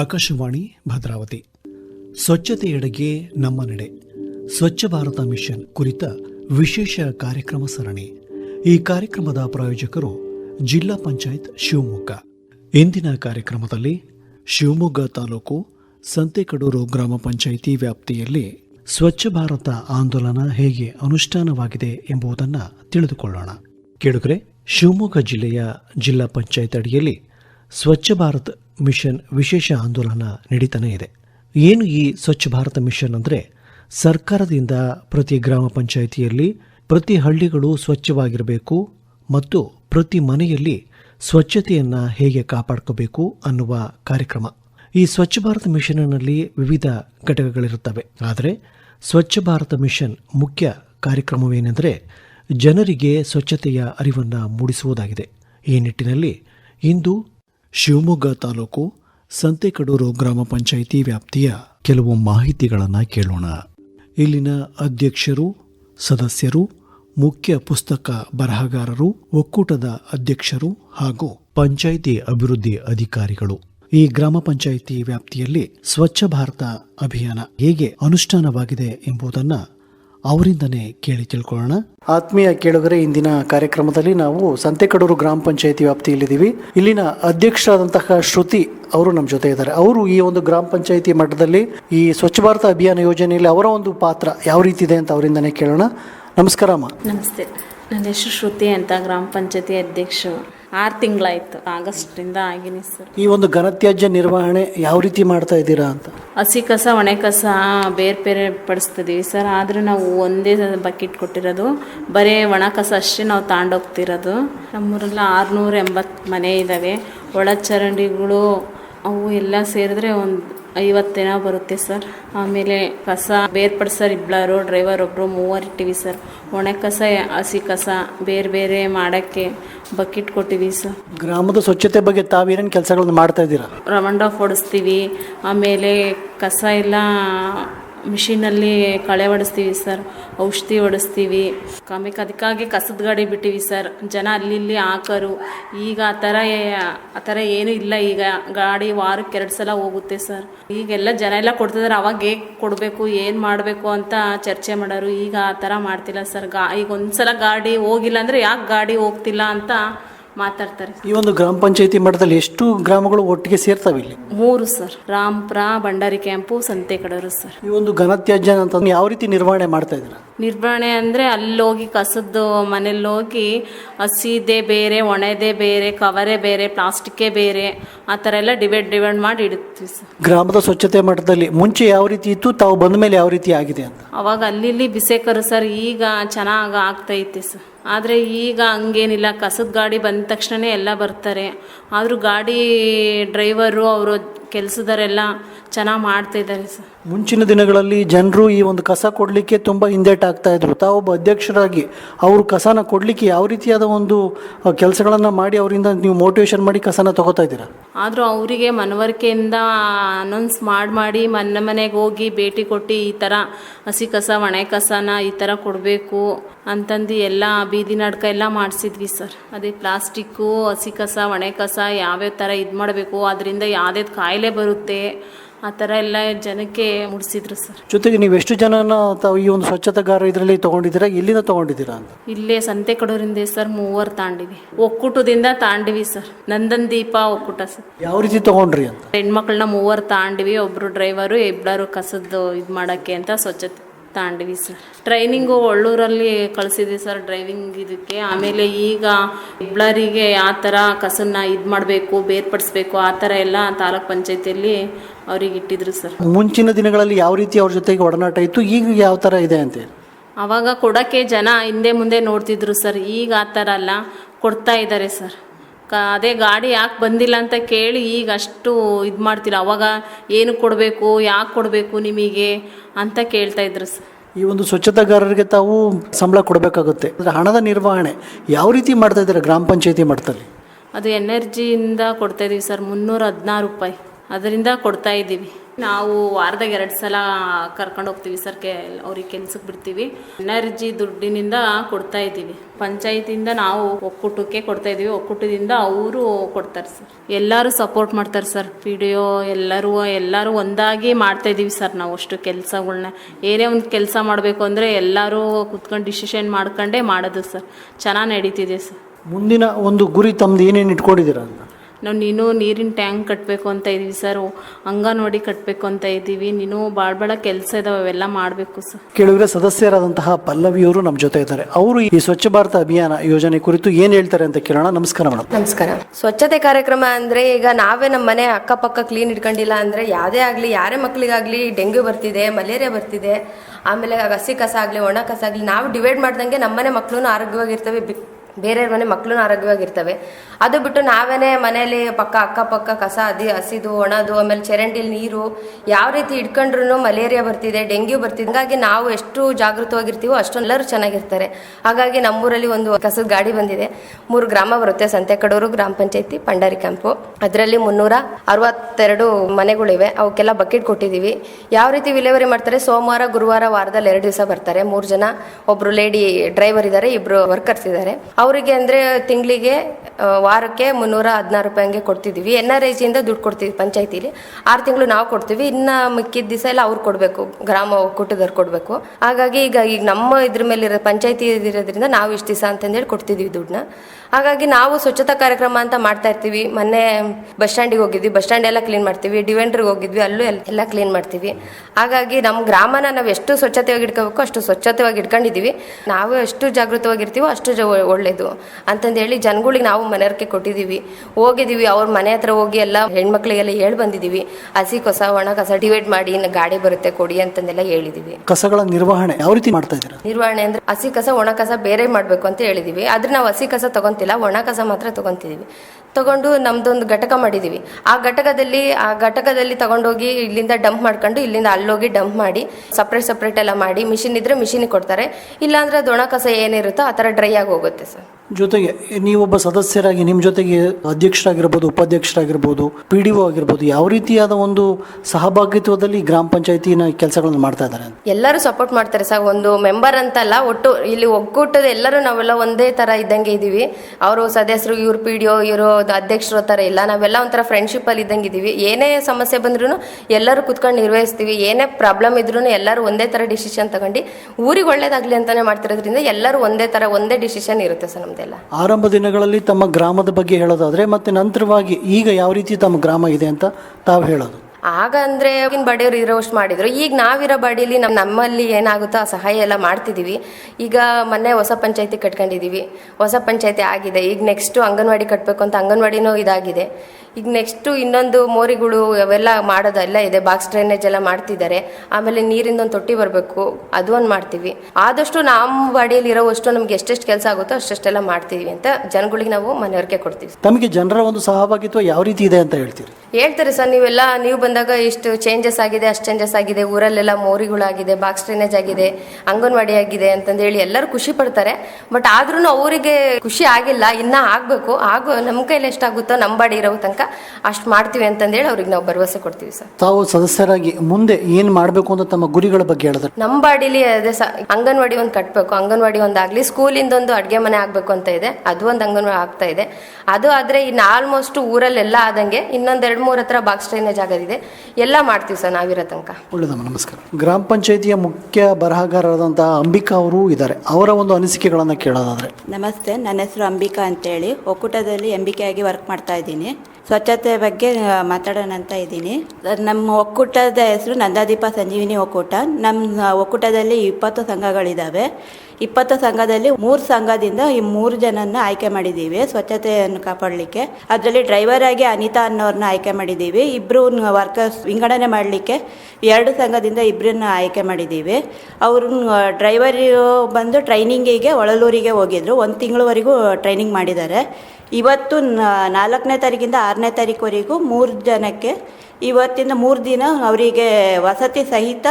ಆಕಾಶವಾಣಿ ಭದ್ರಾವತಿ. ಸ್ವಚ್ಛತೆಯೆಡೆಗೆ ನಮ್ಮ ನಡೆ. ಸ್ವಚ್ಛ ಭಾರತ ಮಿಷನ್ ಕುರಿತ ವಿಶೇಷ ಕಾರ್ಯಕ್ರಮ ಸರಣಿ. ಈ ಕಾರ್ಯಕ್ರಮದ ಪ್ರಾಯೋಜಕರು ಜಿಲ್ಲಾ ಪಂಚಾಯತ್ ಶಿವಮೊಗ್ಗ. ಇಂದಿನ ಕಾರ್ಯಕ್ರಮದಲ್ಲಿ ಶಿವಮೊಗ್ಗ ತಾಲೂಕು ಸಂತೆಕಡೂರು ಗ್ರಾಮ ಪಂಚಾಯಿತಿ ವ್ಯಾಪ್ತಿಯಲ್ಲಿ ಸ್ವಚ್ಛ ಭಾರತ ಆಂದೋಲನ ಹೇಗೆ ಅನುಷ್ಠಾನವಾಗಿದೆ ಎಂಬುದನ್ನು ತಿಳಿದುಕೊಳ್ಳೋಣ. ಕೇಳುಗರೆ, ಶಿವಮೊಗ್ಗ ಜಿಲ್ಲೆಯ ಜಿಲ್ಲಾ ಪಂಚಾಯತ್ ಅಡಿಯಲ್ಲಿ ಸ್ವಚ್ಛ ಭಾರತ್ ಮಿಷನ್, ವಿಶೇಷ ಆಂದೋಲನ ನಡೀತಾನೆ ಇದೆ. ಏನು ಈ ಸ್ವಚ್ಛ ಭಾರತ ಮಿಷನ್ ಅಂದರೆ? ಸರ್ಕಾರದಿಂದ ಪ್ರತಿ ಗ್ರಾಮ ಪಂಚಾಯಿತಿಯಲ್ಲಿ ಪ್ರತಿ ಹಳ್ಳಿಗಳು ಸ್ವಚ್ಛವಾಗಿರಬೇಕು ಮತ್ತು ಪ್ರತಿ ಮನೆಯಲ್ಲಿ ಸ್ವಚ್ಛತೆಯನ್ನು ಹೇಗೆ ಕಾಪಾಡ್ಕೋಬೇಕು ಅನ್ನುವ ಕಾರ್ಯಕ್ರಮ. ಈ ಸ್ವಚ್ಛ ಭಾರತ ಮಿಷನ್ನಲ್ಲಿ ವಿವಿಧ ಘಟಕಗಳಿರುತ್ತವೆ. ಆದರೆ ಸ್ವಚ್ಛ ಭಾರತ ಮಿಷನ್ ಮುಖ್ಯ ಕಾರ್ಯಕ್ರಮವೇನೆಂದರೆ ಜನರಿಗೆ ಸ್ವಚ್ಛತೆಯ ಅರಿವನ್ನು ಮೂಡಿಸುವುದಾಗಿದೆ. ಈ ನಿಟ್ಟಿನಲ್ಲಿ ಇಂದು ಶಿವಮೊಗ್ಗ ತಾಲೂಕು ಸಂತೆಕಡೂರು ಗ್ರಾಮ ಪಂಚಾಯಿತಿ ವ್ಯಾಪ್ತಿಯ ಕೆಲವು ಮಾಹಿತಿಗಳನ್ನು ಕೇಳೋಣ. ಇಲ್ಲಿನ ಅಧ್ಯಕ್ಷರು, ಸದಸ್ಯರು, ಮುಖ್ಯ ಪುಸ್ತಕ ಬರಹಗಾರರು, ಒಕ್ಕೂಟದ ಅಧ್ಯಕ್ಷರು ಹಾಗೂ ಪಂಚಾಯಿತಿ ಅಭಿವೃದ್ಧಿ ಅಧಿಕಾರಿಗಳು. ಈ ಗ್ರಾಮ ಪಂಚಾಯಿತಿ ವ್ಯಾಪ್ತಿಯಲ್ಲಿ ಸ್ವಚ್ಛ ಭಾರತ ಅಭಿಯಾನ ಹೇಗೆ ಅನುಷ್ಠಾನವಾಗಿದೆ ಎಂಬುದನ್ನು ಅವರಿಂದನೇ ಕೇಳಿ ತಿಳ್ಕೊಳ್ಳೋಣ. ಆತ್ಮೀಯ ಕೇಳುಗರೆ ಇಂದಿನ ಕಾರ್ಯಕ್ರಮದಲ್ಲಿ ನಾವು ಸಂತೆಕಡೂರು ಗ್ರಾಮ ಪಂಚಾಯತಿ ವ್ಯಾಪ್ತಿಯಲ್ಲಿದ್ದೀವಿ. ಇಲ್ಲಿನ ಅಧ್ಯಕ್ಷರಾದಂತಹ ಶ್ರುತಿ ಅವರು ನಮ್ಮ ಜೊತೆ ಇದ್ದಾರೆ. ಅವರು ಈ ಒಂದು ಗ್ರಾಮ ಪಂಚಾಯತಿ ಮಟ್ಟದಲ್ಲಿ ಈ ಸ್ವಚ್ಛ ಭಾರತ ಅಭಿಯಾನ ಯೋಜನೆಯಲ್ಲಿ ಅವರ ಒಂದು ಪಾತ್ರ ಯಾವ ರೀತಿ ಇದೆ ಅಂತ ಅವರಿಂದನೇ ಕೇಳೋಣ. ನಮಸ್ಕಾರ ಅಮ್ಮ. ನಮಸ್ತೆ. ನನ್ನ ಹೆಸರು ಶ್ರುತಿ ಅಂತ ಗ್ರಾಮ ಪಂಚಾಯತಿ ಅಧ್ಯಕ್ಷರು. ಆರು ತಿಂಗಳಾಯ್ತು ಆಗಸ್ಟಿಂದ ಆಗಿನಿ ಸರ್. ಈ ಒಂದು ಘನತ್ಯಾಜ್ಯ ನಿರ್ವಹಣೆ ಯಾವ ರೀತಿ ಮಾಡ್ತಾ ಇದ್ದೀರಾ ಅಂತ? ಹಸಿ ಕಸ ಒಣ ಕಸ ಬೇರೆ ಬೇರೆ ಪಡಿಸ್ತಿದ್ದೀವಿ ಸರ್ ಆದರೆ ನಾವು ಒಂದೇ ಬಕೆಟ್ ಕೊಟ್ಟಿರೋದು. ಬರೀ ಒಣ ಕಸ ಅಷ್ಟೇ ನಾವು ತಾಂಡೋಗ್ತಿರೋದು. ನಮ್ಮೂರಲ್ಲ ಆರುನೂರ ಎಂಬತ್ತು ಮನೆ ಇದ್ದಾವೆ ಒಳಚರಂಡಿಗಳು ಅವು ಎಲ್ಲ ಸೇರಿದ್ರೆ ಒಂದು ಐವತ್ತೇನ ಬರುತ್ತೆ ಸರ್. ಆಮೇಲೆ ಕಸ ಬೇರ್ಪಡಿಸೋರು ಇಬ್ಬರು ಡ್ರೈವರ್ ಒಬ್ಬರು ಮೂವರು ಇಟ್ಟಿವಿ ಸರ್. ಒಣ ಕಸ ಹಸಿ ಕಸ ಬೇರೆ ಬೇರೆ ಮಾಡೋಕ್ಕೆ ಬಕೆಟ್ ಕೊಟ್ಟಿವಿ ಸರ್. ಗ್ರಾಮದ ಸ್ವಚ್ಛತೆ ಬಗ್ಗೆ ತಾವೇನೇನು ಕೆಲಸಗಳನ್ನು ಮಾಡ್ತಾ ಇದ್ದೀರಾ? ರವಂಡ ಹೊಡಿಸ್ತೀವಿ. ಆಮೇಲೆ ಕಸ ಎಲ್ಲ ಮಿಷಿನಲ್ಲಿ ಕಳೆ ಹೊಡಿಸ್ತೀವಿ ಸರ್, ಔಷಧಿ ಹೊಡಿಸ್ತೀವಿ ಆಮೇಲೆ ಅದಕ್ಕಾಗಿ ಕಸದ ಗಾಡಿ ಬಿಟ್ಟಿವಿ ಸರ್. ಜನ ಅಲ್ಲಿ ಇಲ್ಲಿ ಹಾಕರು. ಈಗ ಆ ಥರ ಆ ಥರ ಏನೂ ಇಲ್ಲ ಈಗ. ಗಾಡಿ ವಾರಕ್ಕೆ ಎರಡು ಸಲ ಹೋಗುತ್ತೆ ಸರ್. ಈಗೆಲ್ಲ ಜನ ಎಲ್ಲ ಕೊಡ್ತಿದ್ದಾರೆ ಅವಾಗ ಹೇಗೆ ಕೊಡಬೇಕು, ಏನು ಮಾಡಬೇಕು ಅಂತ ಚರ್ಚೆ ಮಾಡೋರು. ಈಗ ಆ ಥರ ಮಾಡ್ತಿಲ್ಲ ಸರ್. ಗಾ, ಈಗ ಒಂದ್ಸಲ ಗಾಡಿ ಹೋಗಿಲ್ಲ ಅಂದರೆ ಯಾಕೆ ಗಾಡಿ ಹೋಗ್ತಿಲ್ಲ ಅಂತ ಮಾತಾಡ್ತಾರೆ. ಈ ಒಂದು ಗ್ರಾಮ ಪಂಚಾಯಿತಿ ಮಟ್ಟದಲ್ಲಿ ಎಷ್ಟು ಗ್ರಾಮಗಳು ಒಟ್ಟಿಗೆ ಸೇರ್ತವೆ ಇಲ್ಲಿ? ಮೂರು sir. Rampura Bhandari camp Santhekadur sir. ಈ ಒಂದು ಘನತ್ಯಾಜ್ಯ ಅಂತ ಯಾವ ರೀತಿ ನಿರ್ವಹಣೆ ಮಾಡ್ತಾ ಇದ್ದೀರಾ? ನಿರ್ವಹಣೆ ಅಂದರೆ ಅಲ್ಲಿ ಹೋಗಿ ಕಸದ್ದು ಮನೇಲಿ ಹೋಗಿ ಹಸಿದೆ ಬೇರೆ ಒಣದೆ ಬೇರೆ ಕವರೇ ಬೇರೆ ಪ್ಲಾಸ್ಟಿಕ್ಕೇ ಬೇರೆ ಆ ಥರ ಎಲ್ಲ ಡಿವೈಡ್ ಡಿವೈಡ್ ಮಾಡಿ ಇಡ್ತೀವಿ ಸರ್. ಗ್ರಾಮದ ಸ್ವಚ್ಛತೆ ಮಟ್ಟದಲ್ಲಿ ಮುಂಚೆ ಯಾವ ರೀತಿ ಇತ್ತು ತಾವು ಬಂದ ಮೇಲೆ ಯಾವ ರೀತಿ ಆಗಿದೆ ಅಂತ? ಅವಾಗ ಅಲ್ಲಿ ಬಿಸೇಕರು ಸರ್ ಈಗ ಚೆನ್ನಾಗಿ ಆಗ್ತೈತೆ ಸರ್. ಆದರೆ ಈಗ ಹಂಗೇನಿಲ್ಲ. ಕಸದ ಗಾಡಿ ಬಂದ ತಕ್ಷಣವೇ ಎಲ್ಲ ಬರ್ತಾರೆ. ಆದರೂ ಗಾಡಿ ಡ್ರೈವರು ಅವರು ಕೆಲಸದವರೆಲ್ಲ ಚೆನ್ನಾಗಿ ಮಾಡ್ತಾಯಿದ್ದಾರೆ ಸರ್. ಮುಂಚಿನ ದಿನಗಳಲ್ಲಿ ಜನರು ಈ ಒಂದು ಕಸ ಕೊಡಲಿಕ್ಕೆ ತುಂಬ ಹಿಂದೇಟ್ ಆಗ್ತಾ ಇದ್ರು. ತಾವೊಬ್ಬ ಅಧ್ಯಕ್ಷರಾಗಿ ಅವರು ಕಸನ ಕೊಡಲಿಕ್ಕೆ ಯಾವ ರೀತಿಯಾದ ಒಂದು ಕೆಲಸಗಳನ್ನು ಮಾಡಿ ಅವರಿಂದ ನೀವು ಮೋಟಿವೇಶನ್ ಮಾಡಿ ಕಸನ ತಗೋತಾ ಇದ್ದೀರಾ? ಆದರೂ ಅವರಿಗೆ ಮನವರಿಕೆಯಿಂದ ಅನೌನ್ಸ್ ಮಾಡಿ ಮಾಡಿ ಮನೆ ಮನೆಗೆ ಹೋಗಿ ಭೇಟಿ ಕೊಟ್ಟು ಈ ಥರ ಹಸಿ ಕಸ ಒಣೆ ಕಸನ ಈ ಥರ ಕೊಡಬೇಕು ಅಂತಂದು ಎಲ್ಲ ಬೀದಿ ನಾಟಕ ಎಲ್ಲ ಮಾಡಿಸಿದ್ವಿ ಸರ್. ಅದೇ ಪ್ಲಾಸ್ಟಿಕ್ಕು ಹಸಿ ಕಸ ಒಣೆ ಕಸ ಯಾವ್ಯಾವ ಥರ ಇದು ಮಾಡಬೇಕು ಅದರಿಂದ ಯಾವುದೇ ಕಾಯಿಲೆ ಬರುತ್ತೆ. ಆ ಥರ ಎಲ್ಲ ಜನಕ್ಕೆ ಮುಡಿಸಿದ್ರು ಸರ್. ಜೊತೆಗೆ ನೀವು ಎಷ್ಟು ಜನನ ತಾವು ಈ ಒಂದು ಸ್ವಚ್ಛತಾಗಾರ ಇದರಲ್ಲಿ ತಗೊಂಡಿದ್ದೀರಾ? ಎಲ್ಲಿಂದ ತಗೊಂಡಿದ್ದೀರಾ ಅಂತ? ಇಲ್ಲೇ ಸಂತೆ ಕಡೂರಿಂದ ಸರ್ ಮೂವರು ತಾಂಡಿವಿ. ಒಕ್ಕೂಟದಿಂದ ತಾಂಡಿವಿ ಸರ್. ನಂದನ್ ದೀಪ ಒಕ್ಕೂಟ ಸರ್. ಯಾವ ರೀತಿ ತಗೊಂಡ್ರಿ ಅಂತ? ಹೆಣ್ಮಕ್ಳನ್ನ ಮೂವರು ತಾಂಡಿವಿ ಒಬ್ರು ಡ್ರೈವರು ಇಬ್ಬರು ಕಸದ್ದು ಇದು ಮಾಡೋಕ್ಕೆ ಅಂತ ಸ್ವಚ್ಛತೆ. ತಾಂಡಿವಿ ಸರ್. ಟ್ರೈನಿಂಗು ಒಳ್ಳೂರಲ್ಲಿ ಕಳಿಸಿದ್ವಿ ಸರ್ ಡ್ರೈವಿಂಗ್ ಇದಕ್ಕೆ. ಆಮೇಲೆ ಈಗ ಇಬ್ಳರಿಗೆ ಆ ಥರ ಕಸನ್ನ ಇದು ಮಾಡಬೇಕು ಬೇರ್ಪಡಿಸ್ಬೇಕು ಆ ಥರ ಎಲ್ಲ ತಾಲೂಕ್ ಪಂಚಾಯತಿಯಲ್ಲಿ ಅವ್ರಿಗೆ ಇಟ್ಟಿದ್ರು ಸರ್. ಮುಂಚಿನ ದಿನಗಳಲ್ಲಿ ಯಾವ ರೀತಿ ಅವ್ರ ಜೊತೆಗೆ ಒಡನಾಟ ಇತ್ತು ಈಗ ಯಾವ ಥರ ಇದೆ ಅಂತ ಆವಾಗ ಅವಾಗ ಕೊಡೋಕ್ಕೆ ಜನ ಹಿಂದೆ ಮುಂದೆ ನೋಡ್ತಿದ್ರು ಸರ್. ಈಗ ಆ ಥರ ಅಲ್ಲ ಕೊಡ್ತಾ ಇದ್ದಾರೆ ಸರ್. ಅದೇ ಗಾಡಿ ಯಾಕೆ ಬಂದಿಲ್ಲ ಅಂತ ಕೇಳಿ ಈಗ ಅಷ್ಟು ಇದು ಮಾಡ್ತಿಲ್ಲ ಅವಾಗ ಏನು ಕೊಡಬೇಕು ಯಾಕೆ ಕೊಡಬೇಕು ನಿಮಗೆ ಅಂತ ಕೇಳ್ತಾ ಇದ್ರು ಸರ್. ಈ ಒಂದು ಸ್ವಚ್ಛತಾಗಾರರಿಗೆ ತಾವು ಸಂಬಳ ಕೊಡಬೇಕಾಗುತ್ತೆ. ಅಂದರೆ ಹಣದ ನಿರ್ವಹಣೆ ಯಾವ ರೀತಿ ಮಾಡ್ತಾ ಇದ್ದಾರೆ ಗ್ರಾಮ ಪಂಚಾಯತಿ ಮಟ್ಟದಲ್ಲಿ? ಅದು ಎನರ್ಜಿಯಿಂದ ಕೊಡ್ತಾ ಇದ್ದೀವಿ ಸರ್ ಮುನ್ನೂರ ಹದಿನಾರು ರೂಪಾಯಿ. ಅದರಿಂದ ಕೊಡ್ತಾ ಇದ್ದೀವಿ. ನಾವು ವಾರದಾಗ ಎರಡು ಸಲ ಕರ್ಕೊಂಡು ಹೋಗ್ತೀವಿ ಸರ್ ಕೆ ಅವ್ರಿಗೆ ಕೆಲ್ಸಕ್ಕೆ ಬಿಡ್ತೀವಿ. ಎನರ್ಜಿ ದುಡ್ಡಿನಿಂದ ಕೊಡ್ತಾ ಇದ್ದೀವಿ. ಪಂಚಾಯತಿಯಿಂದ ನಾವು ಒಕ್ಕೂಟಕ್ಕೆ ಕೊಡ್ತಾ ಇದ್ದೀವಿ. ಒಕ್ಕೂಟದಿಂದ ಅವರು ಕೊಡ್ತಾರೆ ಸರ್. ಎಲ್ಲರೂ ಸಪೋರ್ಟ್ ಮಾಡ್ತಾರೆ ಸರ್. ಪಿ ಡಿ ಒ ಎಲ್ಲರೂ ಎಲ್ಲರೂ ಒಂದಾಗಿ ಮಾಡ್ತಾ ಇದ್ದೀವಿ ಸರ್ ನಾವು ಅಷ್ಟು ಕೆಲಸಗಳ್ನ. ಏನೇ ಒಂದು ಕೆಲಸ ಮಾಡಬೇಕು ಅಂದರೆ ಎಲ್ಲರೂ ಕುತ್ಕೊಂಡು ಡಿಸಿಷನ್ ಮಾಡ್ಕೊಂಡೇ ಮಾಡೋದು ಸರ್. ಚೆನ್ನಾಗಿ ನಡೀತಿದೆ ಸರ್. ಮುಂದಿನ ಒಂದು ಗುರಿ ತಮ್ದು ಏನೇನು ಇಟ್ಕೊಂಡಿದ್ದೀರಾ ಅಂತ? ನಾವು ನೀನು ನೀರಿನ ಟ್ಯಾಂಕ್ ಕಟ್ಟಬೇಕು ಅಂತ ಇದ್ದೀವಿ ಸರ್. ಅಂಗನವಾಡಿ ಕಟ್ಟಬೇಕು ಅಂತ ಇದ್ದೀವಿ ನೀನು ಭಾಳ ಭಾಳ ಕೆಲಸ ಇದಾವೆ ಅವೆಲ್ಲ ಮಾಡಬೇಕು ಸರ್. ಕೇಳಿದ್ರೆ ಸದಸ್ಯರಾದಂತಹ ಪಲ್ಲವಿಯವರು ನಮ್ಮ ಜೊತೆ ಇದ್ದಾರೆ. ಅವರು ಈ ಸ್ವಚ್ಛ ಭಾರತ ಅಭಿಯಾನ ಯೋಜನೆ ಕುರಿತು ಏನು ಹೇಳ್ತಾರೆ ಅಂತ ಕೇಳೋಣ. ನಮಸ್ಕಾರ ಮೇಡಮ್ ನಮಸ್ಕಾರ. ಸ್ವಚ್ಛತೆ ಕಾರ್ಯಕ್ರಮ ಅಂದ್ರೆ ಈಗ ನಾವೇ ನಮ್ಮ ಮನೆ ಅಕ್ಕಪಕ್ಕ ಕ್ಲೀನ್ ಇಟ್ಕೊಂಡಿಲ್ಲ ಅಂದ್ರೆ ಯಾವುದೇ ಆಗಲಿ ಯಾರೇ ಮಕ್ಕಳಿಗಾಗಲಿ ಡೆಂಗ್ಯೂ ಬರ್ತಿದೆ ಮಲೇರಿಯಾ ಬರ್ತಿದೆ ಆಮೇಲೆ ಹಸಿ ಕಸ ಆಗಲಿ ಒಣ ಕಸ ಆಗಲಿ ನಾವು ಡಿವೈಡ್ ಮಾಡ್ದಂಗೆ ನಮ್ಮನೆ ಮಕ್ಕಳು ಆರೋಗ್ಯವಾಗಿರ್ತವೆ. ಬೇರೆಯವ್ರ ಮನೆ ಮಕ್ಕಳು ಆರೋಗ್ಯವಾಗಿರ್ತವೆ. ಅದು ಬಿಟ್ಟು ನಾವೇನೇ ಮನೆಯಲ್ಲಿ ಪಕ್ಕ ಅಕ್ಕಪಕ್ಕ ಕಸ ಅದಿ, ಹಸಿದು, ಒಣದು, ಆಮೇಲೆ ಚರಂಡಿಲಿ ನೀರು ಯಾವ ರೀತಿ ಇಟ್ಕೊಂಡ್ರು ಮಲೇರಿಯಾ ಬರ್ತಿದೆ, ಡೆಂಗ್ಯೂ ಬರ್ತಿದೆ. ಹಾಗಾಗಿ ನಾವು ಎಷ್ಟು ಜಾಗೃತವಾಗಿರ್ತೀವೋ ಅಷ್ಟೊಂದೆಲ್ಲರೂ ಚೆನ್ನಾಗಿರ್ತಾರೆ. ಹಾಗಾಗಿ ನಮ್ಮೂರಲ್ಲಿ ಒಂದು ಕಸದ ಗಾಡಿ ಬಂದಿದೆ. ಮೂರು ಗ್ರಾಮ ಬರುತ್ತೆ ಸಂತೆಕಡೂರು ಗ್ರಾಮ ಪಂಚಾಯತಿ ಪಂಡಾರಿ ಕ್ಯಾಂಪು ಅದರಲ್ಲಿ ಮುನ್ನೂರ ಅರವತ್ತೆರಡು ಮನೆಗಳಿವೆ. ಅವಕ್ಕೆಲ್ಲ ಬಕೆಟ್ ಕೊಟ್ಟಿದ್ದೀವಿ. ಯಾವ ರೀತಿ ವಿಲೇವರಿ ಮಾಡ್ತಾರೆ? ಸೋಮವಾರ, ಗುರುವಾರ ವಾರದಲ್ಲಿ ಎರಡು ದಿವಸ ಬರ್ತಾರೆ. ಮೂರು ಜನ, ಒಬ್ರು ಲೇಡಿ ಡ್ರೈವರ್ ಇದ್ದಾರೆ, ಇಬ್ರು ವರ್ಕರ್ಸ್ ಇದ್ದಾರೆ. ಅವರಿಗೆ ಅಂದರೆ ತಿಂಗಳಿಗೆ ವಾರಕ್ಕೆ ಮುನ್ನೂರ ಹದಿನಾರು ರೂಪಾಯಿ ಹಂಗೆ ಕೊಡ್ತಿದ್ದೀವಿ. ಎನ್ ಆರ್ ಐ ಜಿಯಿಂದ ದುಡ್ಡು ಕೊಡ್ತೀವಿ ಪಂಚಾಯತಿಲಿ. ಆರು ತಿಂಗಳು ನಾವು ಕೊಡ್ತೀವಿ. ಇನ್ನು ಮಿಕ್ಕಿದ ದಿವಸ ಎಲ್ಲ ಅವ್ರು ಕೊಡಬೇಕು. ಗ್ರಾಮ ಒಕ್ಕೂಟದವ್ರು ಕೊಡಬೇಕು. ಹಾಗಾಗಿ ಈಗ ಈಗ ನಮ್ಮ ಇದ್ರ ಮೇಲೆ ಇರೋ ಪಂಚಾಯತಿ ಇರೋದ್ರಿಂದ ನಾವು ಇಷ್ಟು ದಿವಸ ಅಂತಂದೇಳಿ ಕೊಡ್ತಿದ್ದೀವಿ ದುಡ್ಡನ್ನ. ಹಾಗಾಗಿ ನಾವು ಸ್ವಚ್ಛತಾ ಕಾರ್ಯಕ್ರಮ ಅಂತ ಮಾಡ್ತಾ ಇರ್ತೀವಿ. ಮೊನ್ನೆ ಬಸ್ ಸ್ಟ್ಯಾಂಡಿಗೆ ಹೋಗಿದ್ವಿ. ಬಸ್ ಸ್ಟ್ಯಾಂಡ್ ಎಲ್ಲ ಕ್ಲೀನ್ ಮಾಡ್ತೀವಿ. ಡಿವೆಂಡ್ರಿಗೆ ಹೋಗಿದ್ವಿ. ಅಲ್ಲೂ ಎಲ್ಲ ಕ್ಲೀನ್ ಮಾಡ್ತೀವಿ. ಹಾಗಾಗಿ ನಮ್ಮ ಗ್ರಾಮನ ನಾವು ಎಷ್ಟು ಸ್ವಚ್ಛತೆಯಾಗಿ ಇಟ್ಕೋಬೇಕು ಅಷ್ಟು ಸ್ವಚ್ಛತೆಯಾಗಿ ಇಟ್ಕೊಂಡಿದ್ದೀವಿ ನಾವು ಎಷ್ಟು ಜಾಗೃತವಾಗಿರ್ತೀವೋ ಅಷ್ಟು ಜ ಒಳ್ಳೇದು ಅಂತಂದೇಳಿ ಜನಗಳಿಗೆ ನಾವು ಮನೆಯವ್ರಿಗೆ ಕೊಟ್ಟಿದ್ದೀವಿ. ಹೋಗಿದ್ದೀವಿ. ಅವ್ರ ಮನೆ ಹತ್ರ ಹೋಗಿ ಎಲ್ಲ ಹೆಣ್ಮಕ್ಳಿಗೆಲ್ಲ ಹೇಳಿ ಬಂದಿದ್ದೀವಿ. ಹಸಿ ಕಸ ಒಣ ಕಸ ಡಿವೈಡ್ ಮಾಡಿ ಇನ್ನು ಗಾಡಿ ಬರುತ್ತೆ ಕೊಡಿ ಅಂತಂದೆಲ್ಲ ಹೇಳಿದೀವಿ ಕಸಗಳ ನಿರ್ವಹಣೆ ಯಾವ ರೀತಿ ಮಾಡ್ತಾ ಇದ್ದೀರಾ? ನಿರ್ವಹಣೆ ಅಂದ್ರೆ ಹಸಿ ಕಸ ಒಣ ಕಸ ಬೇರೆ ಮಾಡಬೇಕು ಅಂತ ಹೇಳಿದೀವಿ ಆದ್ರೆ ನಾವು ಹಸಿ ಕಸ ತಗೊಂತಿಲ್ಲ. ಒಣ ಕಸ ಮಾತ್ರ ತಗೊಂತಿದೀವಿ ತಗೊಂಡು ನಮ್ದೊಂದು ಘಟಕ ಮಾಡಿದೀವಿ ಆ ಘಟಕದಲ್ಲಿ ಆ ಘಟಕದಲ್ಲಿ ತಗೊಂಡೋಗಿ ಇಲ್ಲಿಂದ ಡಂಪ್ ಮಾಡ್ಕೊಂಡು ಇಲ್ಲಿಂದ ಅಲ್ಲೋಗಿ ಡಂಪ್ ಮಾಡಿ ಸಪ್ರೇಟ್ ಸಪ್ರೇಟ್ ಎಲ್ಲ ಮಾಡಿ ಮಿಷಿನ್ ಇದ್ರೆ ಮಿಷಿನ್ ಕೊಡ್ತಾರೆ. ಇಲ್ಲಾಂದ್ರೆ ಅದು ಒಣ ಕಸ ಏನಿರುತ್ತೋ ಆ ಥರ ಡ್ರೈ ಆಗಿ ಹೋಗುತ್ತೆ ಸರ್. ಜೊತೆಗೆ ನೀವೊಬ್ಬ ಸದಸ್ಯರಾಗಿ ನಿಮ್ಮ ಜೊತೆಗೆ ಅಧ್ಯಕ್ಷರಾಗಿರ್ಬೋದು, ಉಪಾಧ್ಯಕ್ಷರಾಗಿರ್ಬೋದು ಪಿ ಡಿ ಒ ಆಗಿರ್ಬೋದು, ಯಾವ ರೀತಿಯಾದ ಒಂದು ಸಹಭಾಗಿತ್ವದಲ್ಲಿ ಗ್ರಾಮ ಪಂಚಾಯತಿನ ಕೆಲಸಗಳನ್ನು ಮಾಡ್ತಾ ಇದ್ದಾರೆ ಎಲ್ಲರೂ ಸಪೋರ್ಟ್ ಮಾಡ್ತಾರೆ ಸರ್. ಒಂದು ಮೆಂಬರ್ ಅಂತಲ್ಲ, ಒಟ್ಟು ಇಲ್ಲಿ ಒಗ್ಗೂಟದ ಎಲ್ಲರೂ ನಾವೆಲ್ಲ ಒಂದೇ ತರ ಇದ್ದಂಗೆ ಇದ್ದೀವಿ ಅವರು ಸದಸ್ಯರು, ಇವ್ರು ಪಿ ಡಿ ಒ ಇವರು ಅಧ್ಯಕ್ಷರು ಥರ ಇಲ್ಲ. ನಾವೆಲ್ಲ ಒಂಥರ ಫ್ರೆಂಡ್ಶಿಪ್ ಅಲ್ಲಿ ಇದ್ದಂಗೆ ಇದ್ದೀವಿ ಏನೇ ಸಮಸ್ಯೆ ಬಂದ್ರೂ ಎಲ್ಲರೂ ಕುತ್ಕೊಂಡು ನಿರ್ವಹಿಸ್ತೀವಿ. ಏನೇ ಪ್ರಾಬ್ಲಮ್ ಇದ್ರೂ ಎಲ್ಲರೂ ಒಂದೇ ತರ ಡಿಸಿಷನ್ ತಗೊಂಡು, ಊರಿಗೆ ಒಳ್ಳೇದಾಗ್ಲಿ ಅಂತಾನೆ ಮಾಡ್ತಿರೋದ್ರಿಂದ ಎಲ್ಲರೂ ಒಂದೇ ತರ, ಒಂದೇ ಡಿಸಿಷನ್ ಇರುತ್ತೆ ಸರ್ ನಮ್ದೆಲ್ಲ ಆರಂಭ ದಿನಗಳಲ್ಲಿ ತಮ್ಮ ಗ್ರಾಮದ ಬಗ್ಗೆ ಹೇಳೋದಾದ್ರೆ ಮತ್ತೆ ನಂತರವಾಗಿ ಈಗ ಯಾವ ರೀತಿ ತಮ್ಮ ಗ್ರಾಮ ಇದೆ ಅಂತ ತಾವು ಹೇಳೋದು. ಆಗ ಅಂದ್ರೆ ಆಗಿನ ಬಡಿಯವ್ರು ಇರೋಷ್ಟು ಮಾಡಿದ್ರು. ಈಗ ನಾವಿರೋ ಬಡಿಲಿ ನಮ್ ನಮ್ಮಲ್ಲಿ ಏನಾಗುತ್ತೋ ಆ ಸಹಾಯ ಎಲ್ಲ ಮಾಡ್ತಿದೀವಿ. ಈಗ ಮೊನ್ನೆ ಹೊಸ ಪಂಚಾಯತಿ ಕಟ್ಕೊಂಡಿದೀವಿ. ಹೊಸ ಪಂಚಾಯತಿ ಆಗಿದೆ. ಈಗ ನೆಕ್ಸ್ಟ್ ಅಂಗನವಾಡಿ ಕಟ್ಟಬೇಕು ಅಂತ ಅಂಗನವಾಡಿನೂ ಇದಾಗಿದೆ. ಈಗ ನೆಕ್ಸ್ಟು ಇನ್ನೊಂದು ಮೋರಿಗಳು ಅವೆಲ್ಲ ಮಾಡೋದೆಲ್ಲ ಇದೆ ಬಾಕ್ಸ್ ಡ್ರೈನೇಜ್ ಎಲ್ಲ ಮಾಡ್ತಿದ್ದಾರೆ. ಆಮೇಲೆ ನೀರಿಂದ ಒಂದು ತೊಟ್ಟಿ ಬರಬೇಕು ಅದು ಒಂದು ಮಾಡ್ತೀವಿ. ಆದಷ್ಟು ನಮ್ಮ ಬಾಡಿಯಲ್ಲಿ ಇರೋವಷ್ಟು ನಮ್ಗೆ ಎಷ್ಟೆಷ್ಟು ಕೆಲಸ ಆಗುತ್ತೋ ಅಷ್ಟೆಷ್ಟೆಲ್ಲ ಮಾಡ್ತೀವಿ ಅಂತ ಜನಗಳಿಗೆ ನಾವು ಮನೆಯವ್ರಿಗೆ ಕೊಡ್ತೀವಿ. ತಮಗೆ ಜನರ ಒಂದು ಸಹಭಾಗಿತ್ವ ಯಾವ ರೀತಿ ಇದೆ ಅಂತ ಹೇಳ್ತೀರಿ? ಹೇಳ್ತಾರೆ ಸರ್ ನೀವೆಲ್ಲ ನೀವು ಬಂದಾಗ ಇಷ್ಟು ಚೇಂಜಸ್ ಆಗಿದೆ ಅಷ್ಟು ಚೇಂಜಸ್ ಆಗಿದೆ ಊರಲ್ಲೆಲ್ಲ ಮೋರಿಗಳಾಗಿದೆ ಬಾಕ್ಸ್ ಡ್ರೈನೇಜ್ ಆಗಿದೆ ಅಂಗನವಾಡಿ ಆಗಿದೆ ಅಂತಂದೇಳಿ ಎಲ್ಲರೂ ಖುಷಿ ಪಡ್ತಾರೆ. ಬಟ್ ಆದ್ರೂ ಅವರಿಗೆ ಖುಷಿ ಆಗಿಲ್ಲ ಇನ್ನ ಆಗಬೇಕು. ಆಗೋ ನಮ್ಮ ಕೈಲಿ ಎಷ್ಟಾಗುತ್ತೋ ನಮ್ಮ ಬಾಡಿ ಇರೋ ತನಕ ಅಷ್ಟು ಮಾಡ್ತೀವಿ ಅಂತಂದೇಳಿ ಅವ್ರಿಗೆ ನಾವು ಭರವಸೆ ಕೊಡ್ತೀವಿ ಸರ್. ತಾವು ಸದಸ್ಯರಾಗಿ ಮುಂದೆ ಏನು ಮಾಡಬೇಕು ಅಂತ ತಮ್ಮ ಗುರಿಗಳ ಬಗ್ಗೆ ಹೇಳಿದ್ರೆ ನಮ್ಮ ಬಾಡಿಲಿ ಅದೇ ಸ ಅಂಗನವಾಡಿ ಒಂದು ಕಟ್ಟಬೇಕು ಅಂಗನವಾಡಿ ಒಂದಾಗಲಿ ಸ್ಕೂಲಿಂದ ಒಂದು ಅಡುಗೆ ಮನೆ ಆಗಬೇಕು ಅಂತ ಇದೆ. ಅದು ಒಂದು ಅಂಗನವಾಡಿ ಆಗ್ತಾ ಇದೆ. ಅದು ಆದರೆ ಇನ್ನು ಆಲ್ಮೋಸ್ಟ್ ಊರಲ್ಲೆಲ್ಲ ಆದಂಗೆ ಇನ್ನೊಂದು ಎರಡು ಮೂರು ಹತ್ರ ಬಾಕ್ಸ್ ಡ್ರೈನೇಜ್ ಆಗೋದಿದೆ. ಎಲ್ಲ ಮಾಡ್ತೀವಿ ಸರ್ ನಾವಿರೋ ತನಕ. ಒಳ್ಳೆದಮ್ಮ ನಮಸ್ಕಾರ. ಗ್ರಾಮ ಪಂಚಾಯಿತಿಯ ಮುಖ್ಯ ಬರಹಗಾರರಾದಂತಹ ಅಂಬಿಕಾ ಅವರು ಇದ್ದಾರೆ. ಅವರ ಒಂದು ಅನಿಸಿಕೆಗಳನ್ನು ಕೇಳೋದಾದ್ರೆ. ನಮಸ್ತೆ ನನ್ನ ಹೆಸರು ಅಂಬಿಕಾ ಅಂತೇಳಿ. ಒಕ್ಕೂಟದಲ್ಲಿ ಎಂಬಿಕೆಯಾಗಿ ವರ್ಕ್ ಮಾಡ್ತಾ ಇದ್ದೀನಿ. ಸ್ವಚ್ಛತೆ ಬಗ್ಗೆ ಮಾತಾಡೋಣ ಅಂತ ಇದ್ದೀನಿ. ನಮ್ಮ ಒಕ್ಕೂಟದ ಹೆಸರು ನಂದಾದೀಪ ಸಂಜೀವಿನಿ ಒಕ್ಕೂಟ. ನಮ್ಮ ಒಕ್ಕೂಟದಲ್ಲಿ ಇಪ್ಪತ್ತು ಸಂಘಗಳಿದ್ದಾವೆ ಇಪ್ಪತ್ತು ಸಂಘದಲ್ಲಿ ಮೂರು ಸಂಘದಿಂದ ಈ ಮೂರು ಜನನ್ನ ಆಯ್ಕೆ ಮಾಡಿದ್ದೀವಿ ಸ್ವಚ್ಛತೆಯನ್ನು ಕಾಪಾಡಲಿಕ್ಕೆ. ಅದರಲ್ಲಿ ಡ್ರೈವರ್ ಆಗಿ ಅನಿತಾ ಅನ್ನೋರನ್ನ ಆಯ್ಕೆ ಮಾಡಿದ್ದೀವಿ ಇಬ್ಬರು ವರ್ಕರ್ಸ್ ವಿಂಗಡಣೆ ಮಾಡಲಿಕ್ಕೆ ಎರಡು ಸಂಘದಿಂದ ಇಬ್ಬರನ್ನ ಆಯ್ಕೆ ಮಾಡಿದ್ದೀವಿ ಅವರು ಡ್ರೈವರ್ ಬಂದು ಟ್ರೈನಿಂಗಿಗೆ, ಒಳಲೂರಿಗೆ ಹೋಗಿದ್ರು. ಒಂದು ತಿಂಗಳವರೆಗೂ ಟ್ರೈನಿಂಗ್ ಮಾಡಿದ್ದಾರೆ. ಇವತ್ತು ನಾಲ್ಕನೇ ತಾರೀಕಿಂದ ಆರನೇ ತಾರೀಕುವರೆಗೂ ಮೂರು ಜನಕ್ಕೆ ಇವತ್ತಿಂದ ಮೂರು ದಿನ ಅವರಿಗೆ ವಸತಿ ಸಹಿತ